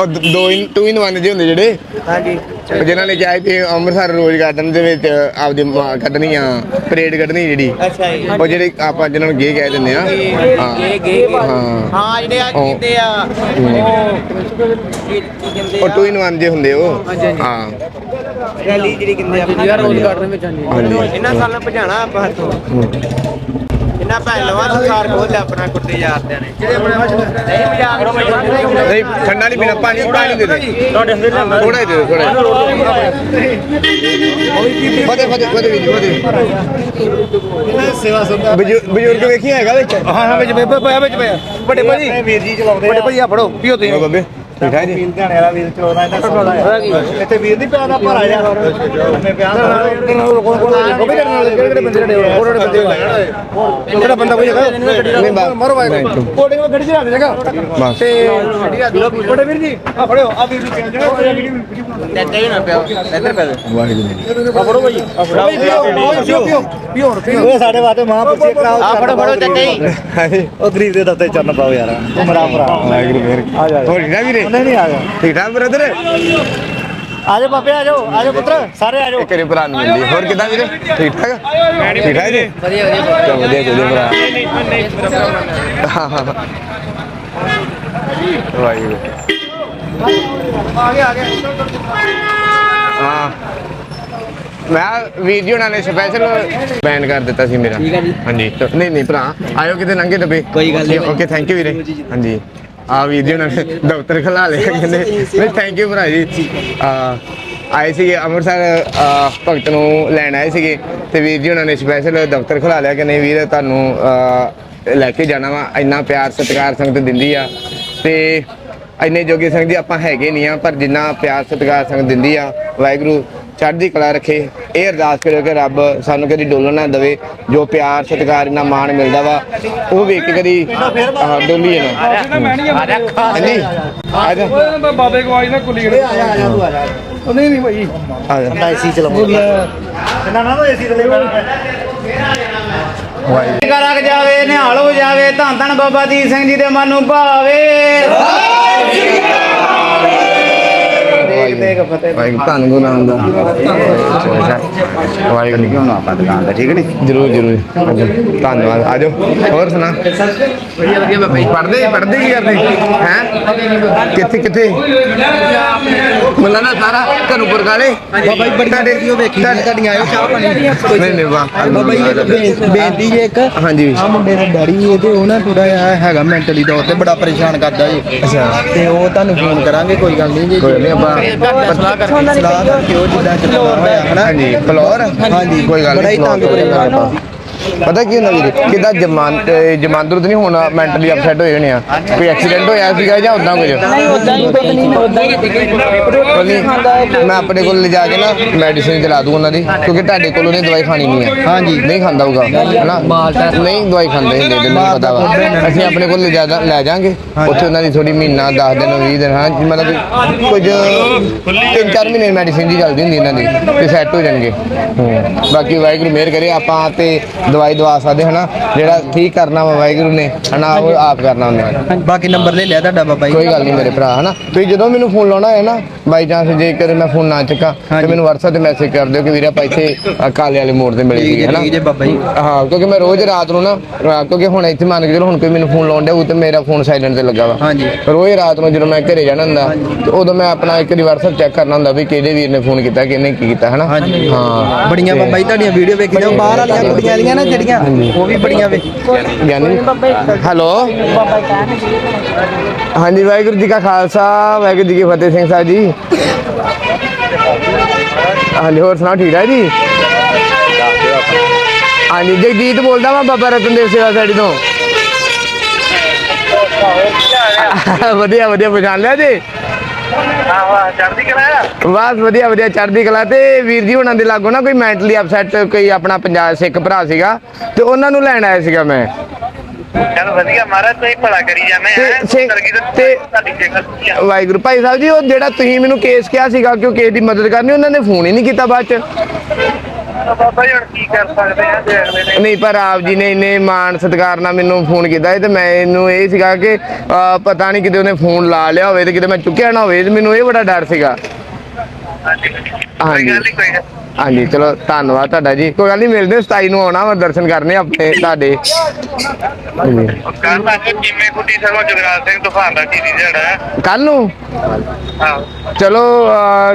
ਉਹ ਦ- ਦੋ ਇਨ ਟੂ ਇਨ ਵਨ ਜੇ ਹੁੰਦੇ ਜਿਹੜੇ? ਹਾਂਜੀ। ਜਿਨ੍ਹਾਂ ਨੇ ਕਿਹਾ ਕਿ ਅੰਮ੍ਰਿਤਸਰ ਰੋਜ਼ ਗਾਰਡਨ ਦੇ ਵਿੱਚ ਆਪਦੀ ਮਾਂ ਕੱਢਣੀ ਆ ਪਰੇਡ ਕੱਢਣੀ ਜਿਹੜੀ। ਅੱਛਾ ਜੀ। ਉਹ ਜਿਹੜੇ ਆਪਾਂ ਜਿਹਨਾਂ ਨੂੰ ਗੇ ਕਹਿ ਦਿੰਦੇ ਆ। ਹਾਂ। ਗੇ ਗੇ ਹਾਂ। ਹਾਂ ਜਿਹੜੇ ਆ ਉਹ- ਕੀਤੇ ਆ ਉਹ ਟੂ ਇਨ ਵਨ ਜੇ ਹੁੰਦੇ ਉਹ। ਹਾਂ। ਰੈਲੀ ਜਿਹੜੀ ਕਿੰਦੇ ਆ। ਯਾਰ ਰੋਜ਼ ਗਾਰਡਨ ਵਿੱਚ ਹਾਂਜੀ। ਇਹਨਾਂ ਸਾਲਾਂ ਭਜਾਣਾ ਆਪਾਂ ਹੱਥੋਂ। ਇਹਨਾਂ ਭੈਣ ਲਵਾ ਸਰਕਾਰ ਕੋਲ ਆਪਣਾ ਕੁੱਤੇ ਯਾਰਦਿਆਂ ਨੇ। ਜਿਹੜੇ ਆਪਣੇ ਨਹੀਂ ਮਜ਼ਾਕ ਨਹੀਂ ਠੰਡਾ ਨਹੀਂ ਪੀਣਾ ਪਾਣੀ ਪਾਣੀ ਦੇ ਦੇ। ਤੁਹਾਡੇ ਹੰਦੇ ਥੋੜਾ ਹੀ ਦੇ ਦਿਓ, ਥੋੜਾ ਫਤੇ ਫਤੇ ਫਤੇ ਵੀ ਫਤੇ ਸੇਵਾ ਸੁਣਦਾ ਬਜ਼ੁਰਗ ਵੇਖੀ ਹੈਗਾ ਵਿੱਚ? ਹਾਂ ਹਾਂ ਵਿੱਚ ਬੇਬੇ ਪਿਆ ਵਿੱਚ ਪਿਆ। ਵੱਡੇ ਭਾਜੀ ਵੀਰ ਜੀ ਚਲਾਉਂਦੇ ਵੱਡੇ ਭਾਜੀ ਆ ਫੜੋ ਪੀਓ ਤੁਸੀਂ। ਬੱਬੇ। ਠੀਕ ਹੈ ਜੀ ਵੀਰ ਧਿਆਣੇ ਵਾਲਾ ਵੀਰ ਚਲਾਉਂਦਾ ਇਹਦਾ ਸੌਦਾ ਹੈ। ਇੱਥੇ ਵੀਰ ਨਹੀਂ ਪਿਆ ਦਾ ਭਰਾ ਜਾ ਮੈਂ ਪਿਆ ਗੋਬੀ ਦੇ ਨਾਲ ਕਿਹੜੇ ਕਿਹੜੇ ਬੰਦੇ ਨੇ ਹੋਰ ਹੋਰ ਬੰਦੇ ਕਿਹੜਾ ਬੰਦਾ ਕੋਈ ਹੈਗਾ? ਨਹੀਂ ਮਰੋ ਬਾਈ ਨਹੀਂ, ਕੋਡਿੰਗ ਵਿੱਚ ਗੱਡੀ ਚ ਰੱਖ ਦੇਗਾ ਬਸ। ਤੇ ਵੱਡੇ ਵੀਰ ਜੀ ਆ ਫੜਿਓ ਆ ਵੀਰ ਜੀ ਟੱਟੇ ਹੀ ਨਾ ਪਿਆ। ਇੱਧਰ ਪੈ ਵਾਹਿਗੁਰੂ ਆ ਫੜੋ ਭਾਈ। ਭਾਈ ਪੀਓ ਪੀਓ ਪੀਓ। ਪੀਓ ਉਹ ਸਾਡੇ ਵਾਸਤੇ ਮਹਾਂਪੁਰਸ਼ੀ ਕਰਾਓ ਆ ਫੜੋ ਫੜੋ ਟੱਟੇ ਹੀ ਹਾਂਜੀ ਉਹ ਗਰੀਬ ਦੇ ਦਫ਼ਤਰ ਚਰਨ ਪਾਓ ਯਾਰ। ਉਹ ਮੇਰਾ ਭਰਾ ਵਾਹਿਗੁਰੂ ਮੇਰ ਆ ਜਾ ਹੋਰ ਠੀਕ ਹੈ ਵੀਰੇ? ਨਹੀਂ ਨਹੀਂ ਆ ਜਾ ਠੀਕ ਠਾਕ ਬ੍ਰਦਰ? ਆ ਜਾ ਬਾਬੇ ਆ ਜਾਓ ਆ ਜਾਓ ਪੁੱਤਰ ਸਾਰੇ ਆ ਜਾਓ। ਇੱਕ ਰੇ ਭਰਾ ਨੂੰ ਮਿਲਦੀ ਹੋਰ ਕਿਦਾਂ ਵੀਰੇ? ਠੀਕ ਠਾਕ? ਠੀਕ ਠਾਕ ਜੀ? ਵਧੀਆ ਵਧੀਆ ਵਧੀਆ ਵਧੀਆ ਭਰਾ। ਹਾਂ, ਹਾਂ, ਹਾਂ। ਵਾਹਿਗੁਰੂ ਆ ਗਿਆ ਆ ਗਿਆ ਹਾਂ ਮੈਂ ਵੀਰ ਜੀ ਉਹਨਾਂ ਨੇ ਸਪੈਸ਼ਲ ਬੈਨ ਕਰ ਦਿੱਤਾ ਸੀ ਮੇਰਾ। ਠੀਕ ਹੈ ਜੀ। ਹਾਂਜੀ। ਨਹੀਂ ਨਹੀਂ ਭਰਾ ਆਇਓ ਕਿਤੇ ਲੰਘੇ ਡੱਬੇ। ਕੋਈ ਗੱਲ ਨਹੀਂ ਓਕੇ ਥੈਂਕ ਯੂ ਵੀਰੇ। ਹਾਂਜੀ। ਆ ਵੀਰ ਜੀ ਉਹਨਾਂ ਨੇ ਦਫ਼ਤਰ ਖਲਾ ਲਿਆ ਕਹਿੰਦੇ ਨਹੀਂ ਥੈਂਕ ਯੂ ਭਰਾ ਜੀ ਆ ਆਏ ਸੀਗੇ ਅੰਮ੍ਰਿਤਸਰ ਭਗਤ ਨੂੰ ਲੈਣ ਆਏ ਸੀਗੇ ਤੇ ਵੀਰ ਜੀ ਉਹਨਾਂ ਨੇ ਸਪੈਸ਼ਲ ਦਫ਼ਤਰ ਖਲਾ ਲਿਆ ਕਿ ਨਹੀਂ ਵੀਰ ਤੁਹਾਨੂੰ ਲੈ ਕੇ ਜਾਣਾ ਵਾ। ਇੰਨਾ ਪਿਆਰ ਸਤਿਕਾਰ ਸੰਗਤ ਦਿੰਦੀ ਆ। ਤੇ ਇੰਨੇ ਜੋਗੇ ਸੰਗਤ ਜੀ ਆਪਾਂ ਹੈਗੇ ਨਹੀਂ ਆ ਪਰ ਜਿੰਨਾ ਪਿਆਰ ਸਤਿਕਾਰ ਸੰਗਤ ਦਿੰਦੀ ਆ ਵਾਹਿਗੁਰੂ ਚੜ੍ਹਦੀ ਕਲਾ ਰੱਖੇ। ਇਹ ਅਰਦਾਸ ਕਰਿਓ ਕਿ ਰੱਬ ਸਾਨੂੰ ਕਦੀ ਡੋਲਣ ਨਾ ਦੇਵੇ ਜੋ ਪਿਆਰ ਸਤਿਕਾਰ ਇੰਨਾ ਮਾਣ ਮਿਲਦਾ ਵਾ ਉਹ ਵੇਖ ਕੇ ਕਦੀ ਡੋਲੀਏ ਨਾ। ਹਾਂਜੀ? ਆ ਜਾ। ਓਏ ਬਾਬੇ ਕੋ ਆਈ ਨਾ ਕੁਲੀ ਆ ਜਾ ਆ ਜਾ ਤੂੰ ਆ ਜਾ। ਉਹ ਨਹੀਂ ਨਹੀਂ ਭਾਈ। ਆ ਜਾ। ਨਾ ਏਸੀ ਚਲਾਉਂਦਾ। ਨਾ ਨਾ ਏਸੀ ਤੇ ਲੈ ਵਾਹਿਗੁਰੂ। ਕਰਕ ਜਾਵੇ ਨਿਹਾਲ ਹੋ ਜਾਵੇ ਧੰਨ ਧੰਨ ਬਾਬਾ ਦੀਪ ਸਿੰਘ ਜੀ ਦੇ ਮਨ ਨੂੰ ਭਾਵੇ। ਦੇਖ ਦੇਖ ਫਤਿਹ ਵਾਹਿਗੁਰੂ ਧੰਨ ਗੁਰੂ ਨਾਨਕ ਦਾ ਵਾਹਿਗੁਰੂ ਕਿਉਂ ਨਾ ਆਪਾਂ ਦੁਕਾਨ ਦਾ ਠੀਕ ਨਹੀਂ ਜਰੂਰ ਜਰੂਰ ਧੰਨਵਾਦ ਆ ਜਾਓ ਹੋਰ ਸੁਣਾ ਵਧੀਆ ਵਧੀਆ ਬਾਬਾ ਪੜਦੇ ਪੜਦੇ ਕੀ ਕਰਦੇ ਹੈ ਕਿੱਥੇ ਕਿੱਥੇ ਮੁੰਨਾ ਨਾ ਸਾਰਾ ਘਰੋਂ ਪੁਰਗਾਲੇ ਬਾਬਾ ਜੀ ਬੜੀ ਵੀਡੀਓ ਵੇਖੀ ਤੁਹਾਡੀਆਂ ਆਇਓ ਚਾਹ ਪਾਣੀ ਨਹੀਂ ਨਹੀਂ ਵਾਹ ਬਾਬਾ ਜੀ ਬੇਨਤੀ ਜੇ ਇੱਕ ਹਾਂਜੀ ਆ ਮੁੰਡੇ ਦਾ ਡੈਡੀ ਇਹ ਤੇ ਉਹ ਨਾ ਥੋੜਾ ਜਿਹਾ ਹੈਗਾ ਮੈਂਟਲੀ ਤੌਰ ਤੇ ਬੜਾ ਪਰੇਸ਼ਾਨ ਕਰਦਾ ਜੀ ਅੱਛਾ ਤੇ ਉਹ ਤੁਹਾਨੂੰ ਫੋਨ ਕਰਾਂਗੇ ਕੋਈ ਗੱਲ ਨਹੀਂ ਜੀ ਕੋਈ ਨਹੀਂ ਆਪਾਂ ਸਲਾਹ ਕਰਕੇ ਉਹ ਜਿੱਦਾਂ ਚੱਲਦਾ ਹੋਇਆ ਹਨਾ ਹਾਂਜੀ ਫਲੋਰ ਹਾਂਜੀ। ਕੋਈ ਗੱਲ ਬੜਾ ਨਹੀਂ ਹੀ। ਤੰਗ ਪਰੇਸ਼ਾਨ ਪਤਾ ਕੀ ਹੁੰਦਾ ਵੀਰੇ? ਕਿਦਾਂ ਜਮਾਨ ਜਮਾਂਦਰੂ ਤੇ ਨਹੀਂ ਹੋਣਾ ਮੈਂਟਲੀ ਅਪਸੈਟ ਹੋਏ ਹੋਣੇ ਆ। ਕੋਈ ਐਕਸੀਡੈਂਟ ਹੋਇਆ ਸੀਗਾ ਜਾਂ ਉਦਾਂ ਕੁਝ? ਨਹੀਂ ਉਦਾਂ ਹੀ ਕੁਝ ਨਹੀਂ ਉਦਾਂ ਹੀ ਕੋਈ ਨਹੀਂ, ਮੈਂ ਆਪਣੇ ਕੋਲ ਲਿਜਾ ਕੇ ਨਾ ਮੈਡੀਸਿਨ ਦਿਲਾ ਦੂੰ ਉਹਨਾਂ ਦੀ ਕਿਉਂਕਿ ਤੁਹਾਡੇ ਕੋਲ ਉਹਨੇ ਦਵਾਈ ਖਾਣੀ ਨਹੀਂ ਹੈ ਹਾਂਜੀ। ਨਹੀਂ ਖਾਂਦਾ ਹੋਊਗਾ ਹਨਾ? ਨਹੀਂ ਦਵਾਈ ਖਾਂਦੇ ਹੁੰਦੇ ਤੈਨੂੰ ਪਤਾ ਵਾ। ਅਸੀਂ ਆਪਣੇ ਕੋਲ ਲਿਜਾ ਲੈ ਜਾਾਂਗੇ। ਉੱਥੇ ਉਹਨਾਂ ਦੀ ਥੋੜੀ ਮਹੀਨਾ 10 ਦਿਨ 20 ਦਿਨ ਹਾਂ ਮਤਲਬ ਕੁਝ ਤਿੰਨ ਚਾਰ ਮਹੀਨੇ ਮੈਡੀਸਿਨ ਦੀ ਚੱਲਦੀ ਹੁੰਦੀ ਇਹਨਾਂ ਦੀ ਤੇ ਸੈੱਟ ਹੋ ਜਾਣਗੇ। ਹੂੰ। ਬਾਕੀ ਵਾਹਿਗੁਰੂ ਮਿਹਰ ਕਰੇ ਆਪਾਂ ਤੇ ਦਵਾਈ ਦਵਾ ਸਕਦੇ ਹਨਾ ਜਿਹੜਾ ਠੀਕ ਕਰਨਾ ਵਾ ਵਾਹਿਗੁਰੂ ਨੇ ਹਨਾ ਉਹ ਆਪ ਕਰਨਾ ਉਹਨੇ। ਬਾਕੀ ਨੰਬਰ ਲੈ ਲਿਆ ਤੁਹਾਡਾ ਬਾਬਾ ਜੀ। ਕੋਈ ਗੱਲ ਨਹੀਂ ਮੇਰੇ ਭਰਾ ਹਨਾ। ਤੁਸੀਂ ਜਦੋਂ ਮੈਨੂੰ ਫੋਨ ਲਾਉਣਾ ਹੈ ਨਾ ਬਾਈ ਚਾਂਸ ਜੇਕਰ ਮੈਂ ਫੋਨ ਨਾ ਚੱਕਾਂ ਤੇ। ਮੈਨੂੰ WhatsApp ਤੇ ਮੈਸੇਜ ਕਰ ਦਿਓ ਕਿ ਵੀਰੇ ਆਪਾਂ ਇੱਥੇ ਅ, ਕਾਲੇ ਵਾਲੇ ਮੋੜ ਤੇ ਮਿਲੇ ਠੀਕ ਹੈ ਹਨਾ। ਠੀਕ ਹੈ ਬਾਬਾ ਜੀ। ਹਾਂ ਕਿਉਂਕਿ ਮੈਂ ਰੋਜ਼ ਰਾਤ ਨੂੰ ਨਾ ਅ, ਕਿਉਂਕਿ ਹੁਣ ਇੱਥੇ ਮੰਨ ਕੇ ਚਲੋ ਹੁਣ ਕੋਈ ਮੈਨੂੰ ਫੋਨ ਲਾਉਣ ਡਿਆ ਉਹ ਤੇ ਮੇਰਾ ਫੋਨ ਸਾਇਲੈਂਟ ਤੇ ਲੱਗਾ ਵਾ। ਹਾਂਜੀ। ਰੋਜ਼ ਰਾਤ ਨੂੰ ਜਦੋਂ ਮੈਂ ਘਰੇ ਜਾਣਾ ਹੁੰਦਾ ਤੇ ਉਦੋਂ ਮੈਂ ਆਪਣਾ ਇੱਕ ਵਾਰੀ WhatsApp ਚੈੱਕ ਕਰਨਾ ਹੁੰਦਾ ਵੀ ਕਿਹੜੇ ਵੀਰ ਨੇ ਫੋਨ ਕੀਤਾ ਕਿਹਨੇ ਕੀ ਕੀਤਾ ਹਨਾ। ਹਾਂਜੀ। ਹਾਂ ਬੜੀਆਂ ਬਾਬਾ ਜੀ ਤੁਹਾਡੀਆਂ ਵੀਡੀਓ ਵੇਖੀਆਂ ਉਹ ਬਾਹਰ ਵਾਲੀਆਂ ਕੁੜੀਆਂ ਨਾ ਜਿਹੜੀਆਂ ਉਹ ਵੀ ਬੜੀਆਂ ਵੇ। ਗਿਆਨੀ। ਹੈਲੋ। ਹਾਂਜੀ, ਵਾਹਿਗੁਰੂ ਜੀ ਕਾ ਖਾਲਸਾ, ਵਾਹਿਗੁਰੂ ਜੀ ਕੀ ਫਤਿਹ ਸਿੰਘ ਸਾਹਿਬ ਜੀ। ਹਾਂਜੀ, ਹੋਰ ਸੁਣਾਓ, ਠੀਕ ਹੈ ਜੀ? ਹਾਂਜੀ, ਜਗਜੀਤ ਬੋਲਦਾ ਮੈਂ ਬਾਬਾ ਰਤਨਦੇਵ ਸੇਵਾ ਸਾਡੀ ਤੋਂ। ਵਧੀਆ ਵਧੀਆ, ਪਛਾਣ ਲਿਆ ਜੀ? ਬਸ ਵਧੀਆ ਵਧੀਆ ਚੜ੍ਹਦੀ ਕਲਾ ਤੇ ਵੀਰ ਜੀ ਹੁਣਾਂ ਦੇ ਲਾਗੋ ਨਾ ਕੋਈ ਮੈਂਟਲੀ ਅਪਸੈਟ ਕੋਈ ਆਪਣਾ ਪੰਜਾਬ ਸਿੱਖ ਭਰਾ ਸੀਗਾ ਤੇ ਉਹਨਾਂ ਨੂੰ ਲੈਣ ਆਇਆ ਸੀਗਾ ਮੈਂ। ਚਲ ਵਧੀਆ ਮਹਾਰਾਜ ਤੁਸੀਂ ਭਲਾ ਕਰੀ ਜਾਂਦੇ ਆ ਤੇ- ਵਾਹਿਗੁਰੂ ਭਾਈ ਸਾਹਿਬ ਜੀ ਉਹ ਜਿਹੜਾ ਤੁਸੀਂ ਮੈਨੂੰ ਕੇਸ ਕਿਹਾ ਸੀਗਾ ਕਿ ਉਹ ਕੇਸ ਦੀ ਮਦਦ ਕਰਨੀ ਉਹਨਾਂ ਨੇ ਫੋਨ ਹੀ ਨਹੀਂ ਕੀਤਾ ਬਾਅਦ ਚ। ਬਾਬਾ ਜੀ ਹੁਣ ਕੀ ਕਰ ਸਕਦੇ ਆ ਜੇ ਅਗਲੇ ਨੇ ਨਹੀਂ ਪਰ ਆਪ ਜੀ ਨੇ ਇੰਨੇ ਮਾਣ ਸਤਿਕਾਰ ਨਾਲ ਮੈਨੂੰ ਫੋਨ ਕੀਤਾ ਸੀ ਤੇ ਮੈਨੂੰ ਇਹ ਸੀਗਾ ਕਿ ਅਹ, ਪਤਾ ਨਹੀਂ ਕਿਤੇ ਉਹਨੇ ਫੋਨ ਲਾ ਲਿਆ ਹੋਵੇ ਤੇ ਕਿਤੇ ਮੈਂ ਚੁੱਕਿਆ ਨਾ ਹੋਵੇ ਤੇ ਮੈਨੂੰ ਇਹ ਬੜਾ ਡਰ ਸੀਗਾ। ਹਾਂਜੀ। ਕੋਈ ਹਾਂਜੀ। ਗੱਲ ਨਹੀਂ ਕੋਈ ਗੱਲ ਹਾਂਜੀ ਚਲੋ ਧੰਨਵਾਦ ਤੁਹਾਡਾ ਜੀ। ਕੋਈ ਗੱਲ ਨਹੀਂ ਮਿਲਦੇ 27 ਨੂੰ ਆਉਣਾ ਵਾ ਦਰਸ਼ਨ ਕਰਨੇ ਆਪਣੇ ਤੁਹਾਡੇ। ਹਾਂਜੀ। ਕੱਲ ਤੱਕ ਕਿਵੇਂ ਕੁੱਟੀ ਸਰਵਾ ਜਗਰਾਜ ਸਿੰਘ ਤੂਫਾਨ ਦਾ ਕੀ ਜਿਹੜਾ ਕੱਲ ਨੂੰ? ਹਾਂ। ਚਲੋ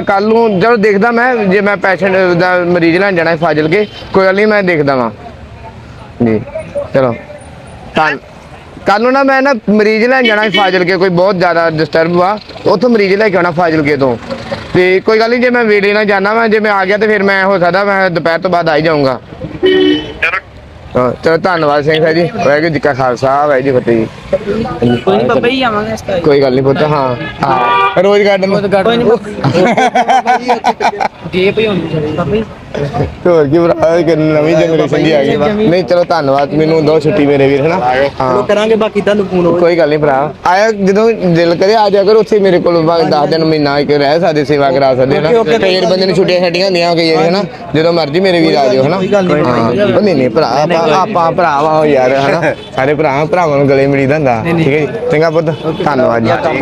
ਕੱਲ ਨੂੰ ਚਲੋ ਦੇਖਦਾ ਮੈਂ ਜੇ ਮੈਂ ਪੈਸ਼ੈਂਟ ਦਾ ਮਰੀਜ਼ ਲੈਣ ਜਾਣਾ ਹੈ ਫਾਜ਼ਿਲ ਕੇ ਕੋਈ ਗੱਲ ਨਹੀਂ ਮੈਂ ਦੇਖਦਾ ਵਾਂ। ਜੀ ਚਲੋ। ਕੱਲ ਕੱਲ ਨੂੰ ਨਾ ਮੈਂ ਨਾ ਮਰੀਜ਼ ਲੈਣ ਜਾਣਾ ਹੈ ਫਾਜ਼ਿਲ ਕੇ ਕੋਈ ਬਹੁਤ ਜ਼ਿਆਦਾ ਡਿਸਟਰਬ ਆ ਉੱਥੋਂ ਮਰੀਜ਼ ਲੈ ਕੇ ਆਉਣਾ ਫਾਜ਼ਿਲ ਕੇ ਤੋਂ। ਤੇ ਕੋਈ ਗੱਲ ਨਹੀਂ ਜੇ ਮੈਂ ਵੇਲੇ ਨਾਲ ਜਾਣਾ ਵਾ ਜੇ ਮੈਂ ਆ ਗਿਆ ਤੇ ਫਿਰ ਮੈਂ ਹੋ ਸਕਦਾ ਮੈਂ ਦੁਪਹਿਰ ਤੋਂ ਬਾਅਦ ਆ ਹੀ ਜਾਊਂਗਾ। ਚਲੋ। ਧੰਨਵਾਦ ਸਿੰਘ ਸਾਹਿਬ ਜੀ ਵਾਹਿਗੁਰੂ ਜੀ ਕਾ ਖਾਲਸਾ ਵਾਹਿਗੁਰੂ ਜੀ ਕੀ ਫਤਿਹ ਜੀ। ਕੋਈ ਨਹੀਂ ਬਾਬਾ ਜੀ ਆਵਾਂਗੇ ਇਸ ਟਾਈਮ ਕੋਈ ਗੱਲ ਨਹੀਂ ਪੁੱਤ ਹਾਂ ਹਾਂ। ਰੋਜ਼ ਗਾਰਡਨ ਕੋਈ ਨਹੀਂ ਜੇਬ ਹੀ ਹੁੰਦੀ ਹੈ ਬਾਬਾ ਜੀ ਹੋਰ ਕੀ ਭਰਾ ਕਿ ਨਵੀਂ ਜਨਰੇਸ਼ਨ ਦੀ ਆ ਗਈ ਨਹੀਂ ਚਲੋ ਧੰਨਵਾਦ ਮੈਨੂੰ ਦੋ ਛੁੱਟੀ ਮੇਰੇ ਵੀਰ ਹਨਾ? ਚਲੋ ਹਾਂ। ਕਰਾਂਗੇ ਬਾਕੀ ਤੁਹਾਨੂੰ ਫੋਨ ਹੋਵੇ ਕੋਈ ਗੱਲ ਨਹੀਂ ਭਰਾ। ਆਇਆ ਜਦੋਂ ਦਿਲ ਕਰੇ ਆ ਜਾ ਕਰੋ ਉੱਥੇ ਮੇਰੇ ਕੋਲ 10 ਦਿਨ ਮਹੀਨਾ ਇੱਕ ਰਹਿ ਸਕਦੇ ਸੇਵਾ ਕਰਾ ਸਕਦੇ ਹਨਾ? ਕਈ ਬੰਦੇ ਨੂੰ ਛੁੱਟੀਆਂ ਛੱਡੀਆਂ ਹੁੰਦੀਆਂ ਕਈ ਹਨਾ? ਜਦੋਂ ਮਰਜ਼ੀ ਮੇਰੇ ਵੀਰ ਆ ਜਾਓ ਹਨਾ? ਕੋਈ ਗੱਲ ਨਹੀਂ, ਹਾਂ। ਨਹੀਂ ਭਰਾ ਆਪਾਂ ਆਪਾਂ ਭਰਾ ਵਾ ਯਾਰ ਹਨਾ? ਸਾਰੇ ਭਰਾ ਭਰਾਵਾਂ ਨੂੰ ਗਲੇ ਮਿਲੀ ਦਾ ਹੁੰਦਾ ਠੀਕ ਹੈ ਜੀ। ਚੰਗਾ ਪੁੱਤ। ਧੰਨਵਾਦ ਜੀ।